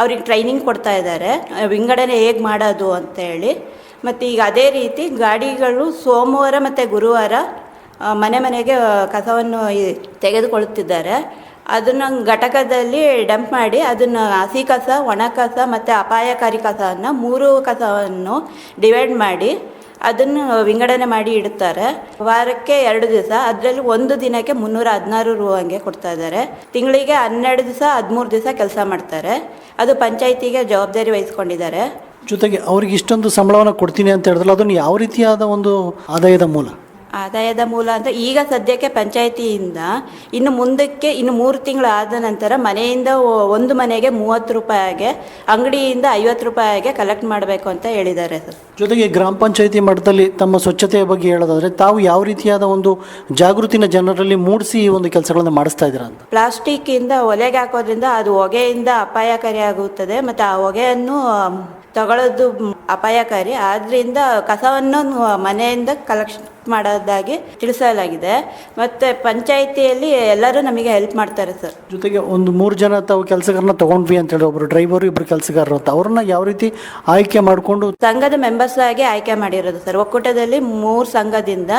ಅವ್ರಿಗೆ ಟ್ರೈನಿಂಗ್ ಕೊಡ್ತಾ ಇದ್ದಾರೆ. ವಿಂಗಡಣೆ ಹೇಗೆ ಮಾಡೋದು ಅಂತೇಳಿ. ಮತ್ತು ಈಗ ಅದೇ ರೀತಿ ಗಾಡಿಗಳು ಸೋಮವಾರ ಮತ್ತು ಗುರುವಾರ ಮನೆ ಮನೆಗೆ ಕಸವನ್ನು ತೆಗೆದುಕೊಳ್ಳುತ್ತಿದ್ದಾರೆ. ಅದನ್ನು ಘಟಕದಲ್ಲಿ ಡಂಪ್ ಮಾಡಿ ಅದನ್ನು ಹಸಿ ಕಸ, ಒಣ ಕಸ ಮತ್ತು ಅಪಾಯಕಾರಿ ಕಸವನ್ನು ಮೂರು ಕಸವನ್ನು ಡಿವೈಡ್ ಮಾಡಿ ಅದನ್ನು ವಿಂಗಡಣೆ ಮಾಡಿ ಇಡುತ್ತಾರೆ. ವಾರಕ್ಕೆ ಎರಡು ದಿವಸ, ಅದರಲ್ಲಿ ಒಂದು ದಿನಕ್ಕೆ ಮುನ್ನೂರ ಹದಿನಾರು ರೂ ಹಂಗೆ ಕೊಡ್ತಾ ಇದ್ದಾರೆ. ತಿಂಗಳಿಗೆ ಹನ್ನೆರಡು ದಿವಸ, ಹದಿಮೂರು ದಿವಸ ಕೆಲಸ ಮಾಡ್ತಾರೆ. ಅದು ಪಂಚಾಯಿತಿಗೆ ಜವಾಬ್ದಾರಿ ವಹಿಸ್ಕೊಂಡಿದ್ದಾರೆ. ಜೊತೆಗೆ ಅವ್ರಿಗೆ ಇಷ್ಟೊಂದು ಸಂಬಳವನ್ನು ಕೊಡ್ತೀನಿ ಅಂತ ಹೇಳಿದ್ರಲ್ಲ, ಅದನ್ನು ಯಾವ ರೀತಿಯಾದ ಒಂದು ಆದಾಯದ ಮೂಲ? ಆದಾಯದ ಮೂಲ ಅಂತ ಈಗ ಸದ್ಯಕ್ಕೆ ಪಂಚಾಯಿತಿಯಿಂದ ಇನ್ನು ಮುಂದಕ್ಕೆ ಇನ್ನು ಮೂರು ತಿಂಗಳು ಆದ ನಂತರ ಮನೆಯಿಂದ ಒಂದು ಮನೆಗೆ ಮೂವತ್ತು ರೂಪಾಯಿಗೆ ಅಂಗಡಿಯಿಂದ ಐವತ್ತು ರೂಪಾಯಿಗೆ ಕಲೆಕ್ಟ್ ಮಾಡಬೇಕು ಅಂತ ಹೇಳಿದ್ದಾರೆ ಸರ್. ಜೊತೆಗೆ ಗ್ರಾಮ ಪಂಚಾಯಿತಿ ಮಟ್ಟದಲ್ಲಿ ತಮ್ಮ ಸ್ವಚ್ಛತೆಯ ಬಗ್ಗೆ ಹೇಳೋದಾದ್ರೆ ತಾವು ಯಾವ ರೀತಿಯಾದ ಒಂದು ಜಾಗೃತಿನ ಜನರಲ್ಲಿ ಮೂಡಿಸಿ ಈ ಒಂದು ಕೆಲಸಗಳನ್ನು ಮಾಡಿಸ್ತಾ ಇದ್ದೀರಾ ಅಂತ? ಪ್ಲಾಸ್ಟಿಕ್ಕಿಂದ ಒಲೆಗೆ ಹಾಕೋದ್ರಿಂದ ಅದು ಹೊಗೆಯಿಂದ ಅಪಾಯಕಾರಿ ಆಗುತ್ತದೆ ಮತ್ತು ಆ ಹೊಗೆಯನ್ನು ತಗೊಳ್ಳೋದು ಅಪಾಯಕಾರಿ. ಆದ್ದರಿಂದ ಕಸವನ್ನು ಮನೆಯಿಂದ ಕಲೆಕ್ಷನ್ ಮಾಡೋದಾಗಿ ತಿಳಿಸಲಾಗಿದೆ. ಮತ್ತು ಪಂಚಾಯಿತಿಯಲ್ಲಿ ಎಲ್ಲರೂ ನಮಗೆ ಹೆಲ್ಪ್ ಮಾಡ್ತಾರೆ ಸರ್. ಜೊತೆಗೆ ಒಂದು ಮೂರು ಜನ ತಾವು ಕೆಲಸಗಾರನ ತಗೊಂಡ್ವಿ ಅಂತ ಹೇಳಿ ಒಬ್ಬರು ಡ್ರೈವರು ಇಬ್ಬರು ಕೆಲಸಗಾರರು ಅಂತ. ಅವ್ರನ್ನ ಯಾವ ರೀತಿ ಆಯ್ಕೆ ಮಾಡಿಕೊಂಡು ಸಂಘದ ಮೆಂಬರ್ಸ್ ಆಗಿ ಆಯ್ಕೆ ಮಾಡಿರೋದು ಸರ್. ಒಕ್ಕೂಟದಲ್ಲಿ ಮೂರು ಸಂಘದಿಂದ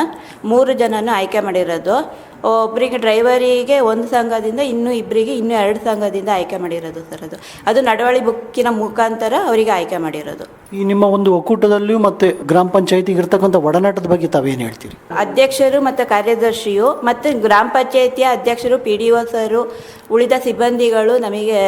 ಮೂರು ಜನನ ಆಯ್ಕೆ ಮಾಡಿರೋದು. ಒಬ್ಬರಿಗೆ ಡ್ರೈವರಿಗೆ ಒಂದು ಸಂಘದಿಂದ ಇನ್ನೂ ಇಬ್ಬರಿಗೆ ಇನ್ನೂ ಎರಡು ಸಂಘದಿಂದ ಆಯ್ಕೆ ಮಾಡಿರೋದು ಸರ್ ಅದು. ಅದು ನಡವಳಿ ಬುಕ್ಕಿನ ಮುಖಾಂತರ ಅವರಿಗೆ ಆಯ್ಕೆ ಮಾಡಿರೋದು. ಈ ನಿಮ್ಮ ಒಂದು ಒಕ್ಕೂಟದಲ್ಲಿಯೂ ಮತ್ತೆ ಗ್ರಾಮ ಪಂಚಾಯಿತಿಗೆ ಇರ್ತಕ್ಕಂಥ ಒಡನಾಟದ ಬಗ್ಗೆ ತಾವೇನು ಹೇಳ್ತೀರಿ? ಅಧ್ಯಕ್ಷರು ಮತ್ತು ಕಾರ್ಯದರ್ಶಿಯು ಮತ್ತು ಗ್ರಾಮ ಪಂಚಾಯತಿಯ ಅಧ್ಯಕ್ಷರು ಪಿ ಡಿ ಒ ಸರು ಉಳಿದ ಸಿಬ್ಬಂದಿಗಳು ನಮಗೆ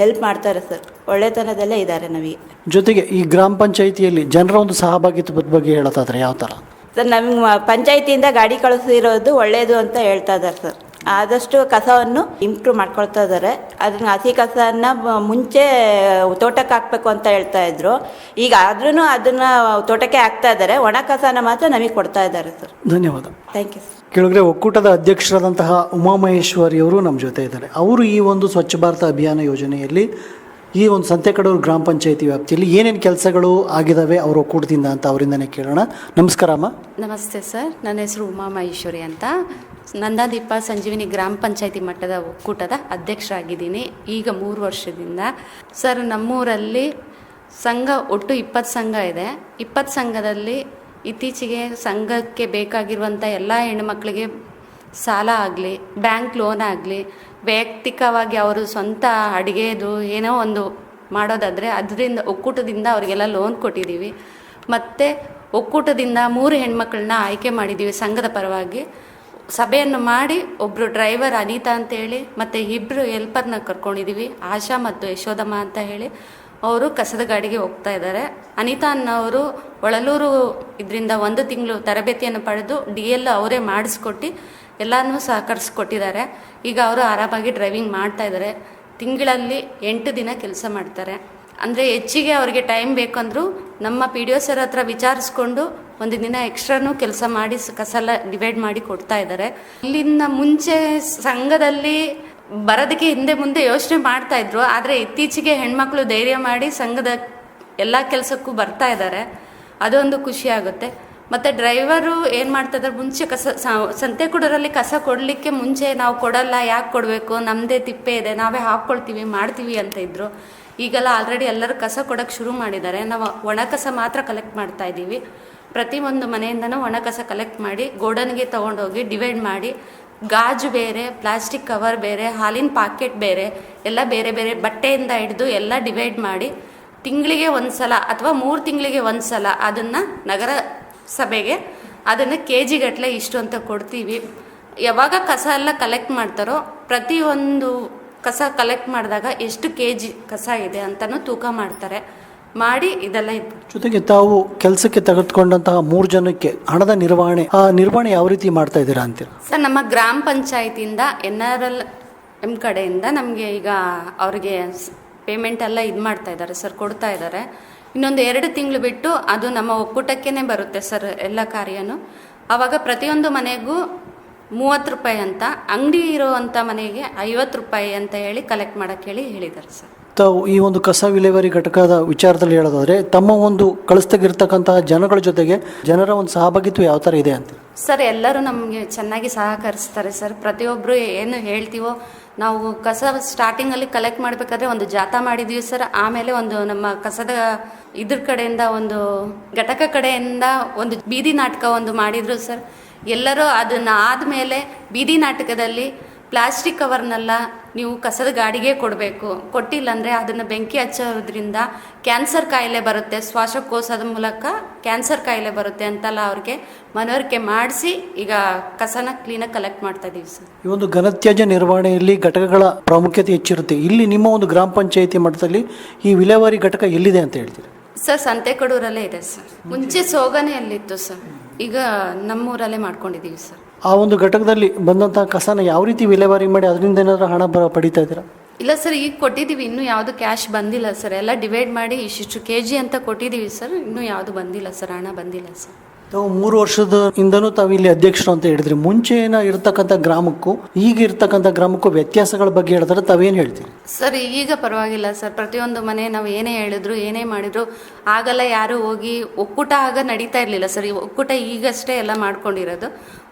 ಹೆಲ್ಪ್ ಮಾಡ್ತಾರೆ ಸರ್. ಒಳ್ಳೆತನದಲ್ಲೇ ಇದ್ದಾರೆ ನಮಗೆ. ಜೊತೆಗೆ ಈ ಗ್ರಾಮ ಪಂಚಾಯಿತಿಯಲ್ಲಿ ಜನರ ಒಂದು ಸಹಭಾಗಿತ್ವದ ಬಗ್ಗೆ ಹೇಳೋದಾದ್ರೆ ಯಾವ ಥರ? ಸರ್ ನಮ್ಮ ಪಂಚಾಯಿತಿಯಿಂದ ಗಾಡಿ ಕಳಿಸಿರೋದು ಒಳ್ಳೆಯದು ಅಂತ ಹೇಳ್ತಾ ಇದ್ದಾರೆ ಸರ್. ಆದಷ್ಟು ಕಸವನ್ನು ಇಂಪ್ರೂವ್ ಮಾಡ್ಕೊಳ್ತಾ ಇದ್ದಾರೆ. ಅದನ್ನ ಹಸಿ ಕಸನ ಮುಂಚೆ ತೋಟಕ್ಕೆ ಹಾಕ್ಬೇಕು ಅಂತ ಹೇಳ್ತಾ ಇದ್ರು. ಈಗ ಆದ್ರೂ ಅದನ್ನ ತೋಟಕ್ಕೆ ಹಾಕ್ತಾ ಇದ್ದಾರೆ. ಒಣ ಕಸನ ಮಾತ್ರ ನಮಗೆ ಕೊಡ್ತಾ ಇದ್ದಾರೆ ಸರ್. ಧನ್ಯವಾದ. ಥ್ಯಾಂಕ್ ಯು ಸರ್ ಕೆಳಗಡೆ ಒಕ್ಕೂಟದ ಅಧ್ಯಕ್ಷರಾದಂತಹ ಉಮಾಮಹೇಶ್ವರಿಯವರು ನಮ್ಮ ಜೊತೆ ಇದ್ದಾರೆ. ಅವರು ಈ ಒಂದು ಸ್ವಚ್ಛ ಭಾರತ ಅಭಿಯಾನ ಯೋಜನೆಯಲ್ಲಿ ಈ ಒಂದು ಸಂತೆಕಡೂರು ಗ್ರಾಮ ಪಂಚಾಯತಿ ವ್ಯಾಪ್ತಿಯಲ್ಲಿ ಏನೇನು ಕೆಲಸಗಳು ಆಗಿದಾವೆ ಅವರ ಒಕ್ಕೂಟದಿಂದ ಅಂತ ಅವರಿಂದನೇ ಕೇಳೋಣ. ನಮಸ್ಕಾರ ಅಮ್ಮ. ನಮಸ್ತೆ ಸರ್. ನನ್ನ ಹೆಸರು ಉಮಾ ಮಹೇಶ್ವರಿ ಅಂತ. ನಂದಾದೀಪ ಸಂಜೀವಿನಿ ಗ್ರಾಮ ಪಂಚಾಯತಿ ಮಟ್ಟದ ಒಕ್ಕೂಟದ ಅಧ್ಯಕ್ಷರಾಗಿದ್ದೀನಿ. ಈಗ ಮೂರು ವರ್ಷದಿಂದ. ಸರ್, ನಮ್ಮೂರಲ್ಲಿ ಸಂಘ, ಒಟ್ಟು ಇಪ್ಪತ್ತು ಸಂಘ ಇದೆ. ಇಪ್ಪತ್ತು ಸಂಘದಲ್ಲಿ ಇತ್ತೀಚೆಗೆ ಸಂಘಕ್ಕೆ ಬೇಕಾಗಿರುವಂಥ ಎಲ್ಲ ಹೆಣ್ಣುಮಕ್ಕಳಿಗೆ ಸಾಲ ಆಗಲಿ, ಬ್ಯಾಂಕ್ ಲೋನ್ ಆಗಲಿ ವೈಯಕ್ತಿಕವಾಗಿ ಅವರು ಸ್ವಂತ ಅಡುಗೆದು ಏನೋ ಒಂದು ಮಾಡೋದಾದರೆ ಅದರಿಂದ ಒಕ್ಕೂಟದಿಂದ ಅವರಿಗೆಲ್ಲ ಲೋನ್ ಕೊಟ್ಟಿದ್ದೀವಿ. ಮತ್ತು ಒಕ್ಕೂಟದಿಂದ ಮೂರು ಹೆಣ್ಮಕ್ಳನ್ನ ಆಯ್ಕೆ ಮಾಡಿದ್ದೀವಿ ಸಂಘದ ಪರವಾಗಿ. ಸಭೆಯನ್ನು ಮಾಡಿ ಒಬ್ಬರು ಡ್ರೈವರ್ ಅನಿತಾ ಅಂತೇಳಿ ಮತ್ತು ಇಬ್ಬರು ಹೆಲ್ಪರ್ನ ಕರ್ಕೊಂಡಿದ್ದೀವಿ, ಆಶಾ ಮತ್ತು ಯಶೋಧಮ್ಮ ಅಂತ ಹೇಳಿ. ಅವರು ಕಸದ ಗಾಡಿಗೆ ಹೋಗ್ತಾ ಇದ್ದಾರೆ. ಅನಿತಾ ಅನ್ನೋರು ಒಳಲೂರು ಇದರಿಂದ ಒಂದು ತಿಂಗಳು ತರಬೇತಿಯನ್ನು ಪಡೆದು ಡಿ ಎಲ್ ಅವರೇ ಮಾಡಿಸ್ಕೊಟ್ಟು ಎಲ್ಲನೂ ಸಹಕರಿಸ್ಕೊಟ್ಟಿದ್ದಾರೆ. ಈಗ ಅವರು ಆರಾಮಾಗಿ ಡ್ರೈವಿಂಗ್ ಮಾಡ್ತಾ ಇದ್ದಾರೆ ತಿಂಗಳಲ್ಲಿ ಎಂಟು ದಿನ ಕೆಲಸ ಮಾಡ್ತಾರೆ. ಅಂದರೆ ಹೆಚ್ಚಿಗೆ ಅವರಿಗೆ ಟೈಮ್ ಬೇಕಂದರೂ ನಮ್ಮ ಪಿ ಡಿ ಒ ಸರ್ ಹತ್ರ ವಿಚಾರಿಸ್ಕೊಂಡು ಒಂದು ದಿನ ಎಕ್ಸ್ಟ್ರಾನು ಕೆಲಸ ಮಾಡಿ ಕಸಲ ಕಸ ಡಿವೈಡ್ ಮಾಡಿ ಕೊಡ್ತಾ ಇದ್ದಾರೆ ಇಲ್ಲಿನ ಮುಂಚೆ ಸಂಘದಲ್ಲಿ ಬರೋದಕ್ಕೆ ಹಿಂದೆ ಮುಂದೆ ಯೋಚನೆ ಮಾಡ್ತಾ ಇದ್ರು. ಆದರೆ ಇತ್ತೀಚೆಗೆ ಹೆಣ್ಮಕ್ಳು ಧೈರ್ಯ ಮಾಡಿ ಸಂಘದ ಎಲ್ಲ ಕೆಲಸಕ್ಕೂ ಬರ್ತಾ ಇದ್ದಾರೆ ಅದೊಂದು ಖುಷಿ ಆಗುತ್ತೆ. ಮತ್ತು ಡ್ರೈವರು ಏನು ಮಾಡ್ತಾ ಇದ್ದಾರೆ ಮುಂಚೆ ಕಸ ಸಂತೆ ಕೊಡೋರಲ್ಲಿ ಕಸ ಕೊಡಲಿಕ್ಕೆ ಮುಂಚೆ ನಾವು ಕೊಡಲ್ಲ, ಯಾಕೆ ಕೊಡಬೇಕು? ನಮ್ಮದೇ ತಿಪ್ಪೆ ಇದೆ, ನಾವೇ ಹಾಕ್ಕೊಳ್ತೀವಿ, ಮಾಡ್ತೀವಿ ಅಂತ ಇದ್ರು. ಈಗೆಲ್ಲ ಆಲ್ರೆಡಿ ಎಲ್ಲರೂ ಕಸ ಕೊಡೋಕ್ಕೆ ಶುರು ಮಾಡಿದ್ದಾರೆ. ನಾವು ಒಣ ಕಸ ಮಾತ್ರ ಕಲೆಕ್ಟ್ ಮಾಡ್ತಾ ಇದ್ದೀವಿ. ಪ್ರತಿ ಒಂದು ಮನೆಯಿಂದನೂ ಒಣ ಕಸ ಕಲೆಕ್ಟ್ ಮಾಡಿ, ಗೋಡನ್ಗೆ ತಗೊಂಡೋಗಿ ಡಿವೈಡ್ ಮಾಡಿ, ಗಾಜು ಬೇರೆ ಪ್ಲಾಸ್ಟಿಕ್ ಕವರ್ ಬೇರೆ, ಹಾಲಿನ ಪಾಕೆಟ್ ಬೇರೆ, ಎಲ್ಲ ಬೇರೆ ಬೇರೆ ಬಟ್ಟೆಯಿಂದ ಹಿಡಿದು ಎಲ್ಲ ಡಿವೈಡ್ ಮಾಡಿ, ತಿಂಗಳಿಗೆ ಒಂದು ಸಲ ಅಥವಾ ಮೂರು ತಿಂಗಳಿಗೆ ಒಂದು ಸಲ ಅದನ್ನು ನಗರ ಸಭೆಗೆ ಅದನ್ನು ಕೆ ಜಿಗಟ್ಟಲೆ ಇಷ್ಟು ಅಂತ ಕೊಡ್ತೀವಿ. ಯಾವಾಗ ಕಸ ಎಲ್ಲ ಕಲೆಕ್ಟ್ ಮಾಡ್ತಾರೋ ಪ್ರತಿಯೊಂದು ಕಸ ಕಲೆಕ್ಟ್ ಮಾಡಿದಾಗ ಎಷ್ಟು ಕೆ ಜಿ ಕಸ ಇದೆ ಅಂತಲೂ ತೂಕ ಮಾಡ್ತಾರೆ. ಮಾಡಿ ಇದೆಲ್ಲ ಇದು ಜೊತೆಗೆ ತಾವು ಕೆಲಸಕ್ಕೆ ತೆಗೆದುಕೊಂಡಂತಹ ಮೂರು ಜನಕ್ಕೆ ಹಣದ ನಿರ್ವಹಣೆ ಆ ನಿರ್ವಹಣೆ ಯಾವ ರೀತಿ ಮಾಡ್ತಾ ಇದ್ದೀರಾ ಅಂತೀರ? ಸರ್ ನಮ್ಮ ಗ್ರಾಮ ಪಂಚಾಯತಿಯಿಂದ ಎನ್ ಆರ್ ಎಲ್ ಎಂ ಕಡೆಯಿಂದ ನಮಗೆ ಈಗ ಅವ್ರಿಗೆ ಪೇಮೆಂಟ್ ಎಲ್ಲ ಇದು ಮಾಡ್ತಾ ಇದ್ದಾರೆ ಸರ್ ಕೊಡ್ತಾ ಇದ್ದಾರೆ. ಇನ್ನೊಂದು ಎರಡು ತಿಂಗಳು ಬಿಟ್ಟು ಅದು ನಮ್ಮ ಒಕ್ಕೂಟಕ್ಕೇ ಬರುತ್ತೆ ಸರ್ ಎಲ್ಲ ಕಾರ್ಯನೂ. ಆವಾಗ ಪ್ರತಿಯೊಂದು ಮನೆಗೂ ಮೂವತ್ತು ರೂಪಾಯಿ ಅಂತ ಅಂಗಡಿ ಇರುವಂಥ ಮನೆಗೆ ಐವತ್ತು ರೂಪಾಯಿ ಅಂತ ಹೇಳಿ ಕಲೆಕ್ಟ್ ಮಾಡೋಕ್ಕೆ ಹೇಳಿ ಹೇಳಿದ್ದಾರೆ ಸರ್. ತಾವು ಈ ಒಂದು ಕಸ ವಿಲೇವಾರಿ ಘಟಕದ ವಿಚಾರದಲ್ಲಿ ಹೇಳೋದಾದ್ರೆ ತಮ್ಮ ಒಂದು ಕಳಿಸ್ದಾಗಿರ್ತಕ್ಕಂತಹ ಜನಗಳ ಜೊತೆಗೆ ಜನರ ಒಂದು ಸಹಭಾಗಿತ್ವ ಯಾವ ಥರ ಇದೆ ಅಂತ. ಸರ್ ಎಲ್ಲರೂ ನಮಗೆ ಚೆನ್ನಾಗಿ ಸಹಕರಿಸ್ತಾರೆ ಸರ್. ಪ್ರತಿಯೊಬ್ಬರು ಏನು ಹೇಳ್ತೀವೋ ನಾವು ಕಸ ಸ್ಟಾರ್ಟಿಂಗಲ್ಲಿ ಕಲೆಕ್ಟ್ ಮಾಡಬೇಕಾದ್ರೆ ಒಂದು ಜಾಥಾ ಮಾಡಿದ್ವಿ ಸರ್ ಆಮೇಲೆ ಒಂದು ನಮ್ಮ ಕಸದ ಇದ್ರ ಕಡೆಯಿಂದ ಒಂದು ಘಟಕ ಕಡೆಯಿಂದ ಒಂದು ಬೀದಿ ನಾಟಕ ಒಂದು ಮಾಡಿದ್ರು ಸರ್ ಎಲ್ಲರೂ ಅದನ್ನು ಆದಮೇಲೆ ಬೀದಿ ನಾಟಕದಲ್ಲಿ ಪ್ಲಾಸ್ಟಿಕ್ ಕವರ್ನೆಲ್ಲ ನೀವು ಕಸದ ಗಾಡಿಗೆ ಕೊಡಬೇಕು. ಕೊಟ್ಟಿಲ್ಲ ಅಂದರೆ ಅದನ್ನು ಬೆಂಕಿ ಹಚ್ಚೋದ್ರಿಂದ ಕ್ಯಾನ್ಸರ್ ಕಾಯಿಲೆ ಬರುತ್ತೆ. ಶ್ವಾಸಕೋಶದ ಮೂಲಕ ಕ್ಯಾನ್ಸರ್ ಕಾಯಿಲೆ ಬರುತ್ತೆ ಅಂತೆಲ್ಲ ಅವ್ರಿಗೆ ಮನವರಿಕೆ ಮಾಡಿಸಿ ಈಗ ಕಸನ ಕ್ಲೀನಾಗಿ ಕಲೆಕ್ಟ್ ಮಾಡ್ತಾ ಇದ್ದೀವಿ ಸರ್. ಈ ಒಂದು ಘನತ್ಯಾಜ್ಯ ನಿರ್ವಹಣೆಯಲ್ಲಿ ಘಟಕಗಳ ಪ್ರಾಮುಖ್ಯತೆ ಹೆಚ್ಚಿರುತ್ತೆ. ಇಲ್ಲಿ ನಿಮ್ಮ ಒಂದು ಗ್ರಾಮ ಪಂಚಾಯಿತಿ ಮಟ್ಟದಲ್ಲಿ ಈ ವಿಲೇವಾರಿ ಘಟಕ ಎಲ್ಲಿದೆ ಅಂತ ಹೇಳ್ತೀರಿ? ಸರ್ ಸಂತೆಕಡೂರಲ್ಲೇ ಇದೆ ಸರ್. ಮುಂಚೆ ಸೋಗನೆಯಲ್ಲಿತ್ತು ಸರ್. ಈಗ ನಮ್ಮೂರಲ್ಲೇ ಮಾಡ್ಕೊಂಡಿದ್ದೀವಿ ಸರ್. ಆ ಒಂದು ಘಟಕದಲ್ಲಿ ಬಂದಂತಹ ಕಸನ ಯಾವ ರೀತಿ ವಿಲೇವಾರಿ ಮಾಡಿ ಅದರಿಂದ ಏನಾದರೂ ಹಣ ಬ ಪಡಿತಾ ಇದ್ದೀರಾ? ಇಲ್ಲ ಸರ್, ಈಗ ಕೊಟ್ಟಿದ್ದೀವಿ. ಇನ್ನೂ ಯಾವುದು ಕ್ಯಾಶ್ ಬಂದಿಲ್ಲ ಸರ್. ಎಲ್ಲ ಡಿವೈಡ್ ಮಾಡಿ ಇಷ್ಟಿಷ್ಟು ಕೆ ಜಿ ಅಂತ ಕೊಟ್ಟಿದ್ದೀವಿ ಸರ್. ಇನ್ನೂ ಯಾವುದು ಬಂದಿಲ್ಲ ಸರ್, ಹಣ ಬಂದಿಲ್ಲ ಸರ್. ತಾವು ಮೂರು ವರ್ಷದ ಇಂದನೂ ತಾವು ಇಲ್ಲಿ ಅಧ್ಯಕ್ಷರು ಅಂತ ಹೇಳಿದ್ರಿ. ಮುಂಚೆ ಇರತಕ್ಕಂಥ ಗ್ರಾಮಕ್ಕೂ, ಈಗ ಇರ್ತಕ್ಕಂಥ ಗ್ರಾಮಕ್ಕೂ ವ್ಯತ್ಯಾಸಗಳ ಬಗ್ಗೆ ಹೇಳಿದ್ರೆ ತಾವೇನು ಹೇಳ್ತೀರಿ? ಸರ್, ಈಗ ಪರವಾಗಿಲ್ಲ ಸರ್. ಪ್ರತಿಯೊಂದು ಮನೆ ನಾವು ಏನೇ ಹೇಳಿದ್ರು, ಏನೇ ಮಾಡಿದ್ರು, ಆಗಲ್ಲ ಯಾರು ಹೋಗಿ ಒಕ್ಕೂಟ ಆಗ ನಡೀತಾ ಇರಲಿಲ್ಲ ಸರ್. ಒಕ್ಕೂಟ ಈಗಷ್ಟೇ ಎಲ್ಲ ಮಾಡ್ಕೊಂಡಿರೋದು.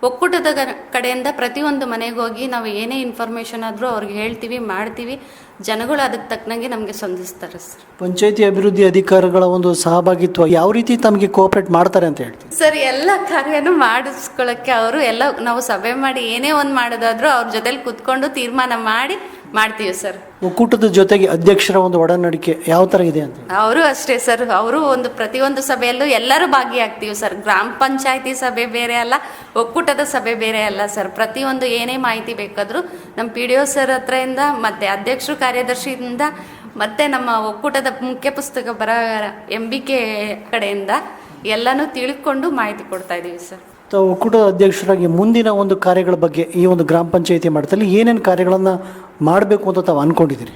ಒಕ್ಕೂಟದ ಕಡೆಯಿಂದ ಪ್ರತಿಯೊಂದು ಮನೆಗೆ ಹೋಗಿ ನಾವು ಏನೇ ಇನ್ಫಾರ್ಮೇಷನ್ ಆದರೂ ಅವ್ರಿಗೆ ಹೇಳ್ತೀವಿ, ಮಾಡ್ತೀವಿ. ಜನಗಳು ಅದಕ್ಕೆ ತಕ್ಕನಂಗೆ ನಮಗೆ ಸ್ಪಂದಿಸ್ತಾರೆ ಸರ್. ಪಂಚಾಯತಿ ಅಭಿವೃದ್ಧಿ ಅಧಿಕಾರಿಗಳ ಒಂದು ಸಹಭಾಗಿತ್ವ ಯಾವ ರೀತಿ ತಮಗೆ ಕೋಆಪರೇಟ್ ಮಾಡ್ತಾರೆ ಅಂತ ಹೇಳ್ತೀವಿ ಸರ್ ಎಲ್ಲ ಕಾರ್ಯನೂ ಮಾಡಿಸ್ಕೊಳ್ಳೋಕ್ಕೆ ಅವರು ಎಲ್ಲ ನಾವು ಸಭೆ ಮಾಡಿ ಏನೇ ಒಂದು ಮಾಡೋದಾದರೂ ಅವ್ರ ಜೊತೆಲಿ ಕುತ್ಕೊಂಡು ತೀರ್ಮಾನ ಮಾಡಿ ಮಾಡ್ತೀವಿ ಸರ್. ಒಕ್ಕೂಟದ ಜೊತೆಗೆ ಅಧ್ಯಕ್ಷರ ಒಂದು ಒಡನಡಿಕೆ ಯಾವ ತರ ಇದೆ ಅಂತ ಅವರು ಅಷ್ಟೇ ಸರ್. ಅವರು ಒಂದು ಪ್ರತಿಯೊಂದು ಸಭೆಯಲ್ಲೂ ಎಲ್ಲರೂ ಭಾಗಿಯಾಗ್ತೀವಿ ಸರ್. ಗ್ರಾಮ ಪಂಚಾಯತಿ ಸಭೆ ಬೇರೆ ಅಲ್ಲ ಒಕ್ಕೂಟದ ಸಭೆ ಬೇರೆ ಅಲ್ಲ ಸರ್. ಪ್ರತಿಯೊಂದು ಏನೇ ಮಾಹಿತಿ ಬೇಕಾದರೂ ನಮ್ಮ ಪಿ ಡಿ ಒ ಸರ್ ಹತ್ರದಿಂದ ಮತ್ತೆ ಅಧ್ಯಕ್ಷರು ಕಾರ್ಯದರ್ಶಿಯಿಂದ ಮತ್ತೆ ನಮ್ಮ ಒಕ್ಕೂಟದ ಮುಖ್ಯ ಪುಸ್ತಕ ಬರ ಎಂ ಬಿ ಕೆ ಕಡೆಯಿಂದ ಎಲ್ಲನೂ ತಿಳ್ಕೊಂಡು ಮಾಹಿತಿ ಕೊಡ್ತಾ ಇದ್ದೀವಿ ಸರ್. ತಾವು ಅಧ್ಯಕ್ಷರಾಗಿ ಮುಂದಿನ ಒಂದು ಕಾರ್ಯಗಳ ಬಗ್ಗೆ ಈ ಒಂದು ಗ್ರಾಮ ಪಂಚಾಯಿತಿ ಮಟ್ಟದಲ್ಲಿ ಏನೇನು ಕಾರ್ಯಗಳನ್ನು ಮಾಡಬೇಕು ಅಂತ ತಾವು ಅಂದ್ಕೊಂಡಿದ್ದೀರಿ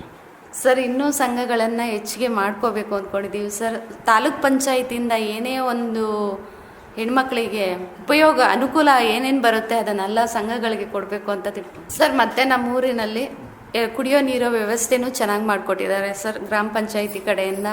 ಸರ್, ಇನ್ನೂ ಸಂಘಗಳನ್ನು ಹೆಚ್ಚಿಗೆ ಮಾಡ್ಕೋಬೇಕು ಅಂದ್ಕೊಂಡಿದ್ದೀವಿ ಸರ್, ತಾಲೂಕ್ ಪಂಚಾಯಿತಿಯಿಂದ ಏನೇ ಒಂದು ಹೆಣ್ಮಕ್ಳಿಗೆ ಉಪಯೋಗ, ಅನುಕೂಲ ಏನೇನು ಬರುತ್ತೆ ಅದನ್ನೆಲ್ಲ ಸಂಘಗಳಿಗೆ ಕೊಡಬೇಕು ಅಂತ ತಿಳ್ಕೊ ಸರ್, ಮತ್ತೆ ನಮ್ಮ ಊರಿನಲ್ಲಿ ಕುಡಿಯೋ ನೀರೋ ವ್ಯವಸ್ಥೆನೂ ಚೆನ್ನಾಗಿ ಮಾಡಿಕೊಟ್ಟಿದ್ದಾರೆ ಸರ್, ಗ್ರಾಮ ಪಂಚಾಯಿತಿ ಕಡೆಯಿಂದ.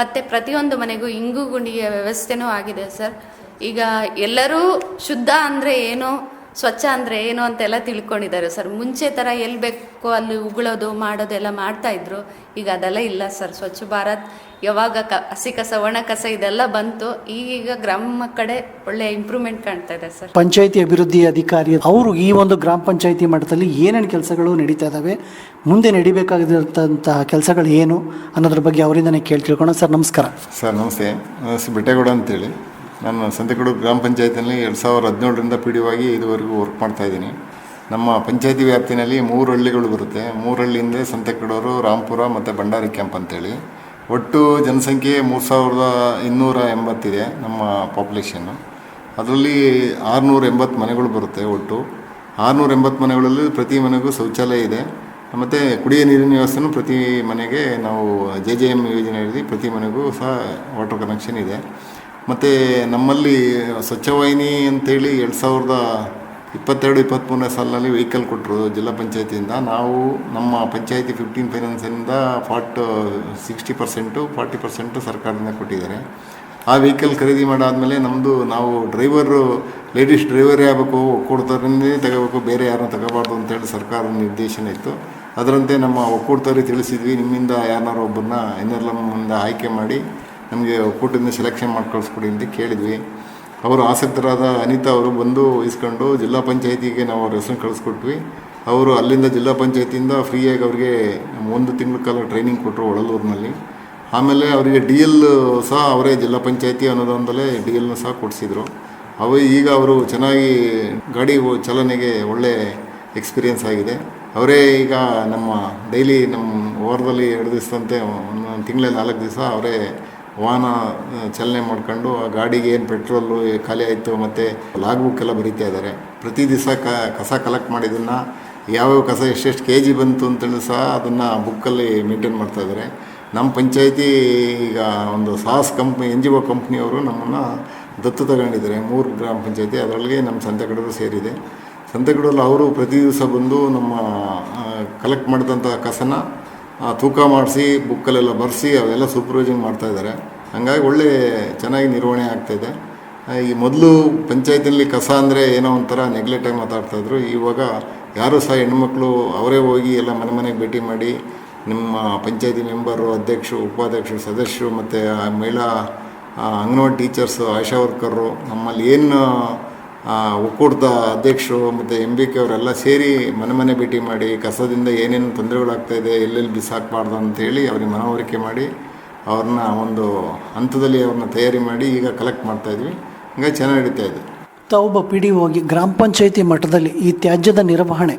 ಮತ್ತು ಪ್ರತಿಯೊಂದು ಮನೆಗೂ ಇಂಗು ಗುಂಡಿಗೆ ವ್ಯವಸ್ಥೆನೂ ಆಗಿದೆ ಸರ್. ಈಗ ಎಲ್ಲರೂ ಶುದ್ಧ ಅಂದರೆ ಏನು ಸ್ವಚ್ಛ ಅಂದರೆ ಏನು ಅಂತೆಲ್ಲ ತಿಳ್ಕೊಂಡಿದ್ದಾರೆ. ಸರ್ ಮುಂಚೆ ಥರ ಎಲ್ಲಿ ಬೇಕೋ ಅಲ್ಲಿ ಉಗುಳೋದು ಮಾಡೋದು ಎಲ್ಲ ಮಾಡ್ತಾ ಇದ್ರು. ಈಗ ಅದೆಲ್ಲ ಇಲ್ಲ ಸರ್. ಸ್ವಚ್ಛ ಭಾರತ್ ಯಾವಾಗ ಕ ಹಸಿ ಕಸ ಒಣ ಕಸ ಇದೆಲ್ಲ ಬಂತು. ಈಗೀಗ ಗ್ರಾಮ ಕಡೆ ಒಳ್ಳೆ ಇಂಪ್ರೂವ್ಮೆಂಟ್ ಕಾಣ್ತಾ ಇದೆ ಸರ್. ಪಂಚಾಯತಿ ಅಭಿವೃದ್ಧಿ ಅಧಿಕಾರಿ ಅವರು ಈ ಒಂದು ಗ್ರಾಮ ಪಂಚಾಯತಿ ಮಟ್ಟದಲ್ಲಿ ಏನೇನು ಕೆಲಸಗಳು ನಡೀತಾ ಇದ್ದಾವೆ ಮುಂದೆ ನಡಿಬೇಕಾಗಿದ್ದಂತಹ ಕೆಲಸಗಳು ಏನು ಅನ್ನೋದ್ರ ಬಗ್ಗೆ ಅವರಿಂದನೇ ಕೇಳಿ ತಿಳ್ಕೊಳ್ಳೋಣ. ಸರ್ ನಮಸ್ಕಾರ. ಸರ್ ನಮಸ್ತೆ. ಬೆಟ್ಟೇಗೌಡ ಅಂತೇಳಿ. ನಾನು ಸಂತೆಕಡು ಗ್ರಾಮ ಪಂಚಾಯತಿನಲ್ಲಿ ಎರಡು ಸಾವಿರದ ಹದಿನೇಳರಿಂದ ಪಿ ಡಿ ಆಗಿ ಇದುವರೆಗೂ ವರ್ಕ್ ಮಾಡ್ತಾಯಿದ್ದೀನಿ ನಮ್ಮ ಪಂಚಾಯತಿ ವ್ಯಾಪ್ತಿನಲ್ಲಿ ಮೂರು ಹಳ್ಳಿಗಳು ಬರುತ್ತೆ. ಮೂರು ಹಳ್ಳಿಯಿಂದ ಸಂತೆಕಡೂರು ರಾಂಪುರ ಮತ್ತು ಭಂಡಾರಿ ಕ್ಯಾಂಪ್ ಅಂತೇಳಿ. ಒಟ್ಟು ಜನಸಂಖ್ಯೆ ಮೂರು ಸಾವಿರದ ಇನ್ನೂರ ಎಂಬತ್ತಿದೆ ನಮ್ಮ ಪಾಪ್ಯುಲೇಷನ್ನು ಅದರಲ್ಲಿ ಆರುನೂರ ಎಂಬತ್ತು ಮನೆಗಳು ಬರುತ್ತೆ ಒಟ್ಟು. ಆರುನೂರ ಎಂಬತ್ತು ಮನೆಗಳಲ್ಲಿ ಪ್ರತಿ ಮನೆಗೂ ಶೌಚಾಲಯ ಇದೆ. ಮತ್ತು ಕುಡಿಯ ನೀರಿನ ವ್ಯವಸ್ಥೆನೂ ಪ್ರತಿ ಮನೆಗೆ ನಾವು ಜೆ ಜೆ ಎಂ ಯೋಜನೆಯಲ್ಲಿ ಪ್ರತಿ ಮನೆಗೂ ಸಹ ವಾಟರ್ ಕನೆಕ್ಷನ್ ಇದೆ. ಮತ್ತು ನಮ್ಮಲ್ಲಿ ಸ್ವಚ್ಛವಾಹಿನಿ ಅಂತೇಳಿ ಎರಡು ಸಾವಿರದ ಇಪ್ಪತ್ತೆರಡು ಇಪ್ಪತ್ತ್ಮೂರನೇ ಸಾಲಿನಲ್ಲಿ ವೆಹಿಕಲ್ ಕೊಟ್ಟರು ಜಿಲ್ಲಾ ಪಂಚಾಯತಿಯಿಂದ. ನಾವು ನಮ್ಮ ಪಂಚಾಯತಿ fifteen ಫೈನಾನ್ಸಿಂದ forty sixty percent forty percent ಸರ್ಕಾರದಿಂದ ಕೊಟ್ಟಿದ್ದಾರೆ. ಆ ವೆಹಿಕಲ್ ಖರೀದಿ ಮಾಡಾದಮೇಲೆ ನಮ್ಮದು ನಾವು ಡ್ರೈವರು ಲೇಡೀಸ್ ಡ್ರೈವರೇ ಆಗಬೇಕು ಒಕ್ಕೂಡ್ತಾರನ್ನೇ ತಗೋಬೇಕು, ಬೇರೆ ಯಾರನ್ನೂ ತಗೋಬಾರ್ದು ಅಂತೇಳಿ ಸರ್ಕಾರದ ನಿರ್ದೇಶನ ಇತ್ತು. ಅದರಂತೆ ನಮ್ಮ ಒಕ್ಕೂಡ್ತಾರಿ ತಿಳಿಸಿದ್ವಿ, ನಿಮ್ಮಿಂದ ಯಾರನ್ನಾರು ಒಬ್ಬರನ್ನ ಎನ್ ಎಮ್ಮಿಂದ ಆಯ್ಕೆ ಮಾಡಿ ನಮಗೆ ಒಕ್ಕೂಟದಿಂದ ಸೆಲೆಕ್ಷನ್ ಮಾಡಿ ಕಳಿಸ್ಕೊಡಿ ಅಂತ ಕೇಳಿದ್ವಿ. ಅವರು ಆಸಕ್ತರಾದ ಅನಿತಾ ಅವರು ಬಂದು ವಹಿಸ್ಕೊಂಡು ಜಿಲ್ಲಾ ಪಂಚಾಯತಿಗೆ ನಾವು ಅವ್ರ ಹೆಸರು ಕಳಿಸ್ಕೊಟ್ವಿ. ಅವರು ಅಲ್ಲಿಂದ ಜಿಲ್ಲಾ ಪಂಚಾಯತಿಯಿಂದ ಫ್ರೀಯಾಗಿ ಅವ್ರಿಗೆ ಒಂದು ತಿಂಗಳ ಕಾಲ ಟ್ರೈನಿಂಗ್ ಕೊಟ್ಟರು ಒಳಲೂರಿನಲ್ಲಿ. ಆಮೇಲೆ ಅವರಿಗೆ ಡಿ ಎಲ್ ಸಹ ಅವರೇ ಜಿಲ್ಲಾ ಪಂಚಾಯತಿ ಅನ್ನೋದೊಂದಲ್ಲೇ ಡಿ ಎಲ್ನ ಸಹ ಕೊಡಿಸಿದರು. ಅವು ಈಗ ಅವರು ಚೆನ್ನಾಗಿ ಗಾಡಿ ಚಲನೆಗೆ ಒಳ್ಳೆ ಎಕ್ಸ್ಪೀರಿಯೆನ್ಸ್ ಆಗಿದೆ. ಅವರೇ ಈಗ ನಮ್ಮ ಡೈಲಿ ನಮ್ಮ ವಾರದಲ್ಲಿ ಎರಡು ದಿವಸದಂತೆ ಒಂದು ತಿಂಗಳಲ್ಲಿ ನಾಲ್ಕು ದಿವಸ ಅವರೇ ವಾಹನ ಚಲನೆ ಮಾಡಿಕೊಂಡು ಆ ಗಾಡಿಗೆ ಏನು ಪೆಟ್ರೋಲು ಖಾಲಿ ಆಯಿತು ಮತ್ತು ಲಾಗ್ ಬುಕ್ ಎಲ್ಲ ಬರೀತಾ ಇದ್ದಾರೆ. ಪ್ರತಿ ದಿವಸ ಕಸ ಕಲೆಕ್ಟ್ ಮಾಡಿದ್ದನ್ನು ಯಾವ್ಯಾವ ಕಸ ಎಷ್ಟೆಷ್ಟು ಕೆ ಜಿ ಬಂತು ಅಂತೇಳಿ ಸಹ ಅದನ್ನು ಬುಕ್ಕಲ್ಲಿ ಮೇಂಟೈನ್ ಮಾಡ್ತಾ ಇದ್ದಾರೆ. ನಮ್ಮ ಪಂಚಾಯತಿ ಈಗ ಒಂದು ಸಾಸ್ ಕಂಪ್ನಿ ಎನ್ ಜಿ ಒ ಕಂಪ್ನಿಯವರು ನಮ್ಮನ್ನು ದತ್ತು ತಗೊಂಡಿದ್ದಾರೆ. ಮೂರು ಗ್ರಾಮ ಪಂಚಾಯತಿ, ಅದರೊಳಗೆ ನಮ್ಮ ಸಂತೆಗಡೂರು ಸೇರಿದೆ. ಸಂತೆಗಡೂರಲ್ಲಿ ಅವರು ಪ್ರತಿ ದಿವಸ ಬಂದು ನಮ್ಮ ಕಲೆಕ್ಟ್ ಮಾಡಿದಂಥ ಕಸನ ತೂಕ ಮಾಡಿಸಿ ಬುಕ್ಕಲ್ಲೆಲ್ಲ ಬರೆಸಿ, ಅವೆಲ್ಲ ಸೂಪರ್ವೈಸಿಂಗ್ ಮಾಡ್ತಾ ಇದ್ದಾರೆ. ಹಂಗಾಗಿ ಒಳ್ಳೆ ಚೆನ್ನಾಗಿ ನಿರ್ವಹಣೆ ಆಗ್ತಾಯಿದೆ ಈ ಮೊದಲು ಪಂಚಾಯತಿನಲ್ಲಿ ಕಸ ಅಂದರೆ ಏನೋ ಒಂಥರ ನೆಗ್ಲೆಕ್ಟಾಗಿ ಮಾತಾಡ್ತಾಯಿದ್ರು ಇವಾಗ ಯಾರೂ ಸಹ ಹೆಣ್ಮಕ್ಳು ಅವರೇ ಹೋಗಿ ಎಲ್ಲ ಮನೆ ಮನೆಗೆ ಭೇಟಿ ಮಾಡಿ, ನಿಮ್ಮ ಪಂಚಾಯತಿ ಮೆಂಬರು, ಅಧ್ಯಕ್ಷರು, ಉಪಾಧ್ಯಕ್ಷರು, ಸದಸ್ಯರು ಮತ್ತು ಮಹಿಳಾ ಅಂಗನವಾಡಿ ಟೀಚರ್ಸು, ಆಶಾ ವರ್ಕರು ನಮ್ಮಲ್ಲಿ ಏನು ಒಕ್ಕೂಟದ ಅಧ್ಯಕ್ಷರು ಮತ್ತು ಎಂ ಬಿ ಕೆ ಅವರೆಲ್ಲ ಸೇರಿ ಮನೆ ಮನೆ ಭೇಟಿ ಮಾಡಿ, ಕಸದಿಂದ ಏನೇನು ತೊಂದರೆಗಳಾಗ್ತಾ ಇದೆ, ಎಲ್ಲೆಲ್ಲಿ ಬಿಸಾಕಬಾರ್ದು ಅಂತೇಳಿ ಅವ್ರಿಗೆ ಮನವರಿಕೆ ಮಾಡಿ, ಅವ್ರನ್ನ ಒಂದು ಹಂತದಲ್ಲಿ ಅವ್ರನ್ನ ತಯಾರಿ ಮಾಡಿ ಈಗ ಕಲೆಕ್ಟ್ ಮಾಡ್ತಾಯಿದ್ವಿ ಹಂಗಾಗಿ ಚೆನ್ನಾಗಿ ನಡೀತಾ ಇದೆ. ತಾವೊಬ್ಬ ಪಿ ಡಿ ಹೋಗಿ ಗ್ರಾಮ ಪಂಚಾಯಿತಿ ಮಟ್ಟದಲ್ಲಿ ಈ ತ್ಯಾಜ್ಯದ ನಿರ್ವಹಣೆ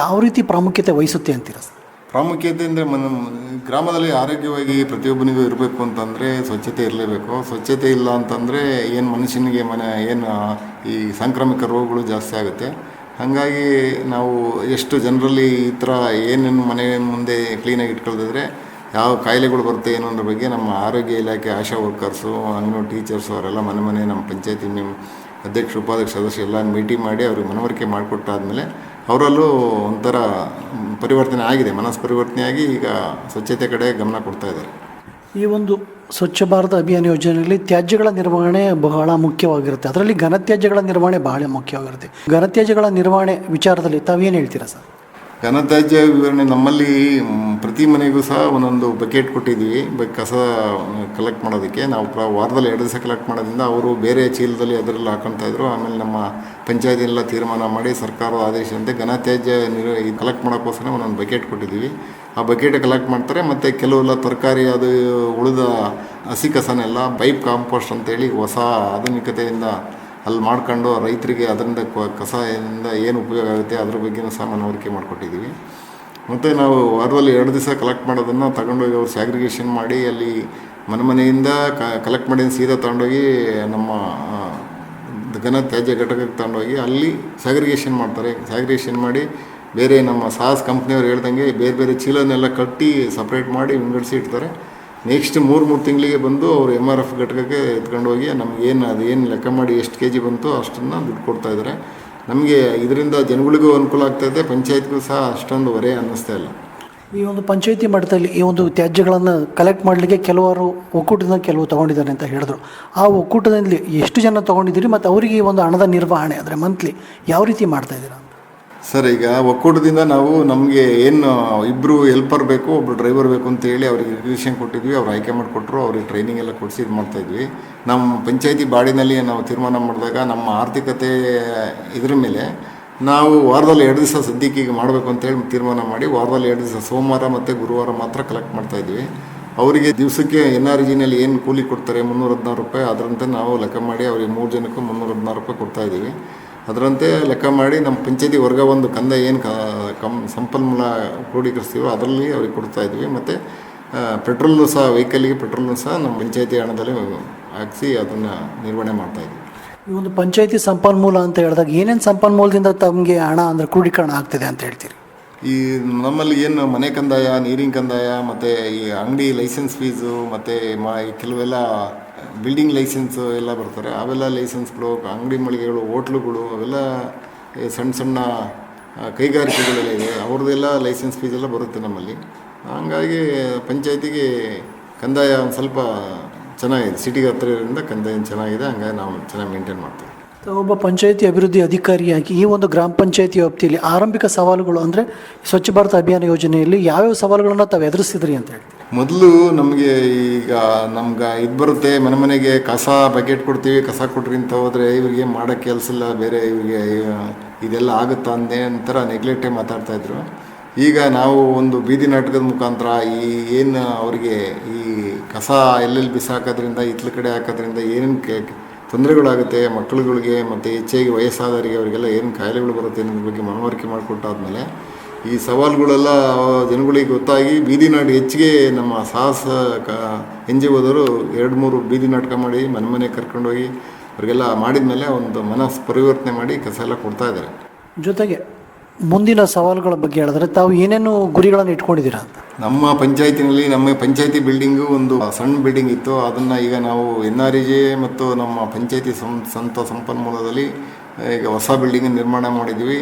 ಯಾವ ರೀತಿ ಪ್ರಾಮುಖ್ಯತೆ ವಹಿಸುತ್ತೆ ಅಂತೀರ ಸರ್? ಪ್ರಾಮುಖ್ಯತೆ ಅಂದರೆ ಮನ ಗ್ರಾಮದಲ್ಲಿ ಆರೋಗ್ಯವಾಗಿ ಪ್ರತಿಯೊಬ್ಬನಿಗೂ ಇರಬೇಕು ಅಂತಂದರೆ ಸ್ವಚ್ಛತೆ ಇರಲೇಬೇಕು. ಸ್ವಚ್ಛತೆ ಇಲ್ಲ ಅಂತಂದರೆ ಏನು ಮನುಷ್ಯನಿಗೆ ಮನೆ ಏನು ಈ ಸಾಂಕ್ರಾಮಿಕ ರೋಗಗಳು ಜಾಸ್ತಿ ಆಗುತ್ತೆ. ಹಾಗಾಗಿ ನಾವು ಎಷ್ಟು ಜನರಲ್ಲಿ ಈ ಥರ ಏನೇನು ಮನೆ ಮುಂದೆ ಕ್ಲೀನಾಗಿ ಇಟ್ಕೊಳ್ದಿದ್ರೆ ಯಾವ ಕಾಯಿಲೆಗಳು ಬರುತ್ತೆ ಏನು ಅನ್ನೋ ಬಗ್ಗೆ ನಮ್ಮ ಆರೋಗ್ಯ ಇಲಾಖೆ, ಆಶಾ ವರ್ಕರ್ಸು ಅಂಗನವಾಡಿ ಟೀಚರ್ಸು ಅವರೆಲ್ಲ ಮನೆ ಮನೆ ನಮ್ಮ ಪಂಚಾಯತಿ ಅಧ್ಯಕ್ಷ, ಉಪಾಧ್ಯಕ್ಷ ಸದಸ್ಯ ಎಲ್ಲ ಮೀಟಿಂಗ್ ಮಾಡಿ ಅವ್ರಿಗೆ ಮನವರಿಕೆ ಮಾಡಿಕೊಟ್ಟಾದ್ಮೇಲೆ ಅವರಲ್ಲೂ ಒಂಥರ ಪರಿವರ್ತನೆ ಆಗಿದೆ. ಮನಸ್ಸು ಪರಿವರ್ತನೆ ಆಗಿ ಈಗ ಸ್ವಚ್ಛತೆ ಕಡೆ ಗಮನ ಕೊಡ್ತಾ ಇದ್ದಾರೆ. ಈ ಒಂದು ಸ್ವಚ್ಛ ಭಾರತ ಅಭಿಯಾನ ಯೋಜನೆಯಲ್ಲಿ ತ್ಯಾಜ್ಯಗಳ ನಿರ್ವಹಣೆ ಬಹಳ ಮುಖ್ಯವಾಗಿರುತ್ತೆ. ಅದರಲ್ಲಿ ಘನತ್ಯಾಜ್ಯಗಳ ನಿರ್ವಹಣೆ ಬಹಳ ಮುಖ್ಯವಾಗಿರುತ್ತೆ. ಘನತ್ಯಾಜ್ಯಗಳ ನಿರ್ವಹಣೆ ವಿಚಾರದಲ್ಲಿ ತಾವೇನು ಹೇಳ್ತೀರಾ ಸರ್? ಘನತ್ಯಾಜ್ಯ ವಿವರಣೆ ನಮ್ಮಲ್ಲಿ ಪ್ರತಿ ಮನೆಗೂ ಸಹ ಒಂದೊಂದು ಬಕೆಟ್ ಕೊಟ್ಟಿದ್ದೀವಿ. ಬ ಕಸ ಕಲೆಕ್ಟ್ ಮಾಡೋದಕ್ಕೆ. ನಾವು ಪ್ರ ವಾರದಲ್ಲಿ ಎರಡು ದಿವಸ ಕಲೆಕ್ಟ್ ಮಾಡೋದ್ರಿಂದ ಅವರು ಬೇರೆ ಚೀಲದಲ್ಲಿ ಅದರಲ್ಲಿ ಹಾಕೊತಾ ಇದ್ರು. ಆಮೇಲೆ ನಮ್ಮ ಪಂಚಾಯತಿನೆಲ್ಲ ತೀರ್ಮಾನ ಮಾಡಿ ಸರ್ಕಾರದ ಆದೇಶದಂತೆ ಘನತ್ಯಾಜ್ಯ ನಿರ್ ಕಲೆಕ್ಟ್ ಮಾಡೋಕ್ಕೋಸ್ಕರ ಒಂದೊಂದು ಬಕೆಟ್ ಕೊಟ್ಟಿದ್ದೀವಿ. ಆ ಬಕೆಟ್ ಕಲೆಕ್ಟ್ ಮಾಡ್ತಾರೆ ಮತ್ತು ಕೆಲವೆಲ್ಲ ತರಕಾರಿ ಅದು ಉಳಿದ ಹಸಿ ಕಸನೆಲ್ಲ ಪೈಪ್ ಕಾಂಪೋಸ್ಟ್ ಅಂತೇಳಿ ಹೊಸ ಆಧುನಿಕತೆಯಿಂದ ಅಲ್ಲಿ ಮಾಡ್ಕೊಂಡು ರೈತರಿಗೆ ಅದರಿಂದ ಕಸದಿಂದ ಏನು ಉಪಯೋಗ ಆಗುತ್ತೆ ಅದ್ರ ಬಗ್ಗೆನೂ ಸಹ ಮನವರಿಕೆ ಮಾಡಿಕೊಟ್ಟಿದ್ದೀವಿ. ಮತ್ತು ನಾವು ವಾರದಲ್ಲಿ ಎರಡು ದಿವಸ ಕಲೆಕ್ಟ್ ಮಾಡೋದನ್ನು ತಗೊಂಡೋಗಿ ಅವ್ರು ಸ್ಯಾಗ್ರಿಗೇಷನ್ ಮಾಡಿ ಅಲ್ಲಿ ಮನೆ ಮನೆಯಿಂದ ಕಲೆಕ್ಟ್ ಮಾಡಿ ಸೀದಾ ತಗೊಂಡೋಗಿ ನಮ್ಮ ಘನ ತ್ಯಾಜ್ಯ ಘಟಕಕ್ಕೆ ತಗೊಂಡೋಗಿ ಅಲ್ಲಿ ಸ್ಯಾಗ್ರಿಗೇಷನ್ ಮಾಡ್ತಾರೆ. ಸ್ಯಾಗ್ರಿಗೇಷನ್ ಮಾಡಿ ಬೇರೆ ನಮ್ಮ ಸಾಸ್ ಕಂಪ್ನಿಯವ್ರು ಹೇಳ್ದಂಗೆ ಬೇರೆ ಬೇರೆ ಚೀಲನೆಲ್ಲ ಕಟ್ಟಿ ಸಪ್ರೇಟ್ ಮಾಡಿ ವಿಂಗಡಿಸಿ ಇಡ್ತಾರೆ. ನೆಕ್ಸ್ಟ್ ಮೂರು ಮೂರು ತಿಂಗಳಿಗೆ ಬಂದು ಅವರು ಎಂ ಆರ್ ಎಫ್ ಘಟಕಕ್ಕೆ ಎತ್ಕೊಂಡು ಹೋಗಿ ನಮ್ಗೆ ಏನು ಅದು ಏನು ಲೆಕ್ಕ ಮಾಡಿ ಎಷ್ಟು ಕೆ ಜಿ ಬಂತು ಅಷ್ಟನ್ನು ದುಡ್ಡು ಕೊಡ್ತಾ ಇದ್ದಾರೆ. ನಮಗೆ ಇದರಿಂದ ಜನಗಳಿಗೂ ಅನುಕೂಲ ಆಗ್ತಾಯಿದೆ ಪಂಚಾಯತ್ಗೂ ಸಹ ಅಷ್ಟೊಂದು ಹೊರೆ ಅನ್ನಿಸ್ತಾ ಇಲ್ಲ. ಈ ಒಂದು ಪಂಚಾಯಿತಿ ಮಟ್ಟದಲ್ಲಿ ಈ ಒಂದು ತ್ಯಾಜ್ಯಗಳನ್ನು ಕಲೆಕ್ಟ್ ಮಾಡಲಿಕ್ಕೆ ಕೆಲವರು ಒಕ್ಕೂಟದಿಂದ ಕೆಲವು ತೊಗೊಂಡಿದ್ದಾರೆ ಅಂತ ಹೇಳಿದ್ರು. ಆ ಒಕ್ಕೂಟದಲ್ಲಿ ಎಷ್ಟು ಜನ ತೊಗೊಂಡಿದ್ದೀರಿ ಮತ್ತು ಅವರಿಗೆ ಈ ಒಂದು ಹಣದ ನಿರ್ವಹಣೆ ಅಂದರೆ ಮಂತ್ಲಿ ಯಾವ ರೀತಿ ಮಾಡ್ತಾ ಇದ್ದೀರಾ? ಸರ್, ಈಗ ಒಕ್ಕೂಟದಿಂದ ನಾವು ನಮಗೆ ಏನು ಇಬ್ಬರು ಹೆಲ್ಪರ್ ಬೇಕು ಒಬ್ಬರು ಡ್ರೈವರ್ ಬೇಕು ಅಂತ ಹೇಳಿ ಅವ್ರಿಗೆ ರಿಕ್ವಿಷನ್ ಕೊಟ್ಟಿದ್ವಿ, ಅವ್ರು ಆಯ್ಕೆ ಮಾಡಿಕೊಟ್ರು, ಅವ್ರಿಗೆ ಟ್ರೈನಿಂಗ್ ಎಲ್ಲ ಕೊಡಿಸಿ ಇದು ಮಾಡ್ತಾಯಿದ್ವಿ ನಮ್ಮ ಪಂಚಾಯಿತಿ ಬಾಡಿನಲ್ಲಿ ನಾವು ತೀರ್ಮಾನ ಮಾಡಿದಾಗ ನಮ್ಮ ಆರ್ಥಿಕತೆ ಇದ್ರ ಮೇಲೆ ನಾವು ವಾರದಲ್ಲಿ ಎರಡು ದಿವಸ ಸದ್ಯಕ್ಕೆ ಈಗ ಮಾಡಬೇಕು ಅಂತೇಳಿ ತೀರ್ಮಾನ ಮಾಡಿ ವಾರದಲ್ಲಿ ಎರಡು ದಿವಸ ಸೋಮವಾರ ಮತ್ತು ಗುರುವಾರ ಮಾತ್ರ ಕಲೆಕ್ಟ್ ಮಾಡ್ತಾಯಿದ್ವಿ ಅವರಿಗೆ ದಿವಸಕ್ಕೆ ಎನ್ ಆರ್ ಜಿನಲ್ಲಿ ಏನು ಕೂಲಿ ಕೊಡ್ತಾರೆ? ಮುನ್ನೂರ ಹದಿನಾರು ರೂಪಾಯಿ. ಅದರಂತೆ ನಾವು ಲೆಕ್ಕ ಮಾಡಿ ಅವರಿಗೆ ಮೂರು ಜನಕ್ಕೂ ಮುನ್ನೂರ ಹದಿನಾರು ರೂಪಾಯಿ ಕೊಡ್ತಾ ಇದ್ದೀವಿ. ಅದರಂತೆ ಲೆಕ್ಕ ಮಾಡಿ ನಮ್ಮ ಪಂಚಾಯತಿ ವರ್ಗ ಒಂದು ಕಂದ ಏನು ಕಮ್ ಸಂಪನ್ಮೂಲ ಕ್ರೋಢೀಕರಿಸ್ತೀವೋ ಅದರಲ್ಲಿ ಅವ್ರಿಗೆ ಕೊಡ್ತಾ ಇದ್ವಿ ಮತ್ತು ಪೆಟ್ರೋಲ್ನು ಸಹ ವೆಹಿಕಲ್ಗೆ ಪೆಟ್ರೋಲ್ನು ಸಹ ನಮ್ಮ ಪಂಚಾಯತಿ ಹಣದಲ್ಲಿ ಹಾಕಿಸಿ ಅದನ್ನು ನಿರ್ವಹಣೆ ಮಾಡ್ತಾಯಿದ್ವಿ ಈ ಒಂದು ಪಂಚಾಯಿತಿ ಸಂಪನ್ಮೂಲ ಅಂತ ಹೇಳಿದಾಗ ಏನೇನು ಸಂಪನ್ಮೂಲದಿಂದ ತಮಗೆ ಹಣ ಅಂದರೆ ಕ್ರೋಢೀಕರಣ ಆಗ್ತಿದೆ ಅಂತ ಹೇಳ್ತೀರಿ? ಈ ನಮ್ಮಲ್ಲಿ ಏನು ಮನೆ ಕಂದಾಯ, ನೀರಿನ ಕಂದಾಯ, ಮತ್ತು ಈ ಅಂಗಡಿ ಲೈಸೆನ್ಸ್ ಫೀಸು, ಮತ್ತು ಮಾ ಕೆಲವೆಲ್ಲ ಬಿಲ್ಡಿಂಗ್ ಲೈಸೆನ್ಸು ಎಲ್ಲ ಬರ್ತಾರೆ. ಅವೆಲ್ಲ ಲೈಸೆನ್ಸ್ಗಳು ಅಂಗಡಿ ಮಳಿಗೆಗಳು, ಹೋಟ್ಲುಗಳು, ಅವೆಲ್ಲ ಸಣ್ಣ ಸಣ್ಣ ಕೈಗಾರಿಕೆಗಳೆಲ್ಲ ಇದೆ ಅವ್ರದ್ದೆಲ್ಲ ಲೈಸೆನ್ಸ್ ಫೀಸ್ ಎಲ್ಲ ಬರುತ್ತೆ ನಮ್ಮಲ್ಲಿ. ಹಂಗಾಗಿ ಪಂಚಾಯತಿಗೆ ಕಂದಾಯ ಒಂದು ಸ್ವಲ್ಪ ಚೆನ್ನಾಗಿದೆ. ಸಿಟಿಗೆ ಹತ್ರ ಇರೋದ್ರಿಂದ ಕಂದಾಯ ಚೆನ್ನಾಗಿದೆ. ಹಂಗಾಗಿ ನಾವು ಚೆನ್ನಾಗಿ ಮೇಂಟೈನ್ ಮಾಡ್ತೀವಿ. ಒಬ್ಬ ಪಂಚಾಯಿತಿ ಅಭಿವೃದ್ಧಿ ಅಧಿಕಾರಿಯಾಗಿ ಈ ಒಂದು ಗ್ರಾಮ ಪಂಚಾಯತಿ ವ್ಯಾಪ್ತಿಯಲ್ಲಿ ಆರಂಭಿಕ ಸವಾಲುಗಳು ಅಂದರೆ ಸ್ವಚ್ಛ ಭಾರತ ಅಭಿಯಾನ ಯೋಜನೆಯಲ್ಲಿ ಯಾವ್ಯಾವ ಸವಾಲುಗಳನ್ನು ತಾವು ಎದುರಿಸಿದ್ರಿ ಅಂತ ಹೇಳ್ತೀವಿ ಮೊದಲು ನಮಗೆ ಈಗ ನಮ್ಗೆ ಇದು ಬರುತ್ತೆ. ಮನೆ ಮನೆಗೆ ಕಸ ಬಕೆಟ್ ಕೊಡ್ತೀವಿ. ಕಸ ಕೊಟ್ರಿ ಅಂತ ಹೋದರೆ ಇವ್ರಿಗೆ ಮಾಡೋಕ್ಕೆ ಕೆಲಸ ಇಲ್ಲ. ಬೇರೆ ಇವ್ರಿಗೆ ಇದೆಲ್ಲ ಆಗುತ್ತಾ ಅಂದೇ ಒಂಥರ ನೆಗ್ಲೆಕ್ಟೇ ಮಾತಾಡ್ತಾಯಿದ್ರು ಈಗ ನಾವು ಒಂದು ಬೀದಿ ನಾಟಕದ ಮುಖಾಂತರ ಈ ಏನು ಅವರಿಗೆ ಈ ಕಸ ಎಲ್ಲೆಲ್ಲಿ ಬಿಸಾಕೋದ್ರಿಂದ ಇತ್ಲ ಕಡೆ ಹಾಕೋದ್ರಿಂದ ಏನೇನು ಕೆ ತೊಂದರೆಗಳಾಗುತ್ತೆ, ಮಕ್ಕಳುಗಳಿಗೆ ಮತ್ತು ಹೆಚ್ಚಾಗಿ ವಯಸ್ಸಾದವರಿಗೆ ಅವರಿಗೆಲ್ಲ ಏನು ಕಾಯಿಲೆಗಳು ಬರುತ್ತೆ ಅನ್ನೋದ್ರ ಬಗ್ಗೆ ಮನವರಿಕೆ ಮಾಡಿಕೊಟ್ಟಾದ್ಮೇಲೆ ಈ ಸವಾಲುಗಳೆಲ್ಲ ಜನಗಳಿಗೆ ಗೊತ್ತಾಗಿ ಬೀದಿ ನಾಟಕ ಹೆಚ್ಚಿಗೆ ನಮ್ಮ ಸಾಹಸ ಕ, ಎನ್ ಜಿ ಓದವರು ಎರಡು ಮೂರು ಬೀದಿ ನಾಟಕ ಮಾಡಿ ಮನೆ ಮನೆ ಕರ್ಕೊಂಡೋಗಿ ಅವರಿಗೆಲ್ಲ ಮಾಡಿದ್ಮೇಲೆ ಒಂದು ಮನಸ್ಸು ಪರಿವರ್ತನೆ ಮಾಡಿ ಕಸ ಎಲ್ಲ ಕೊಡ್ತಾ ಇದ್ದಾರೆ. ಜೊತೆಗೆ ಮುಂದಿನ ಸವಾಲುಗಳ ಬಗ್ಗೆ ಹೇಳಿದ್ರೆ ತಾವು ಏನೇನು ಗುರಿಗಳನ್ನು ಇಟ್ಕೊಂಡಿದ್ದೀರಾ ನಮ್ಮ ಪಂಚಾಯತಿನಲ್ಲಿ, ನಮ್ಮ ಪಂಚಾಯತಿ ಬಿಲ್ಡಿಂಗು ಒಂದು ಸಣ್ಣ ಬಿಲ್ಡಿಂಗ್ ಇತ್ತು. ಅದನ್ನು ಈಗ ನಾವು ಎನ್ ಆರ್ ಜೆ ಮತ್ತು ನಮ್ಮ ಪಂಚಾಯತಿ ಸಂ, ಸಂತ ಸಂಪನ್ಮೂಲದಲ್ಲಿ ಈಗ ಹೊಸ ಬಿಲ್ಡಿಂಗ್ ನಿರ್ಮಾಣ ಮಾಡಿದ್ವಿ.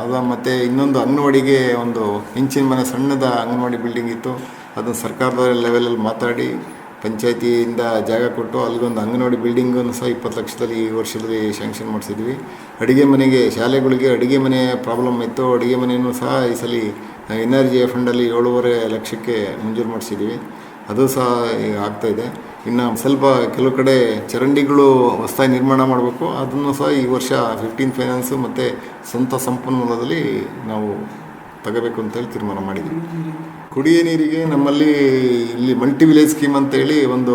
ಅದು ಮತ್ತು ಇನ್ನೊಂದು ಅಂಗನವಾಡಿಗೆ ಒಂದು ಹೆಂಚಿನ ಮನೆ ಸಣ್ಣದ ಅಂಗನವಾಡಿ ಬಿಲ್ಡಿಂಗ್ ಇತ್ತು. ಅದನ್ನು ಸರ್ಕಾರದ ಲೆವೆಲಲ್ಲಿ ಮಾತಾಡಿ ಪಂಚಾಯತಿಯಿಂದ ಜಾಗ ಕೊಟ್ಟು ಅಲ್ಲಿಗೊಂದು ಅಂಗನವಾಡಿ ಬಿಲ್ಡಿಂಗನ್ನು ಸಹ ಇಪ್ಪತ್ತು ಲಕ್ಷದಲ್ಲಿ ಈ ವರ್ಷದಲ್ಲಿ ಶ್ಯಾಂಕ್ಷನ್ ಮಾಡಿಸಿದ್ವಿ. ಅಡುಗೆ ಮನೆಗೆ, ಶಾಲೆಗಳಿಗೆ ಅಡುಗೆ ಮನೆ ಪ್ರಾಬ್ಲಮ್ ಇತ್ತು. ಅಡುಗೆ ಮನೆಯೂ ಸಹ ಈ ಸಲ ಎನ್ ಆರ್ ಜಿ ಫಂಡಲ್ಲಿ ಏಳೂವರೆ ಲಕ್ಷಕ್ಕೆ ಮಂಜೂರು ಮಾಡಿಸಿದ್ವಿ. ಅದು ಸಹ ಈಗ ಆಗ್ತಾಯಿದೆ ಇನ್ನು ಸ್ವಲ್ಪ ಕೆಲವು ಕಡೆ ಚರಂಡಿಗಳು ಹೊಸದಾಗಿ ನಿರ್ಮಾಣ ಮಾಡಬೇಕು. ಅದನ್ನು ಸಹ ಈ ವರ್ಷ ಫಿಫ್ಟೀನ್ ಫೈನಾನ್ಸು ಮತ್ತು ಸ್ವಂತ ಸಂಪನ್ಮೂಲದಲ್ಲಿ ನಾವು ತಗಬೇಕು ಅಂತೇಳಿ ತೀರ್ಮಾನ ಮಾಡಿದ್ವಿ. ಕುಡಿಯೋ ನೀರಿಗೆ ನಮ್ಮಲ್ಲಿ ಇಲ್ಲಿ ಮಲ್ಟಿ ವಿಲೇಜ್ ಸ್ಕೀಮ್ ಅಂತೇಳಿ ಒಂದು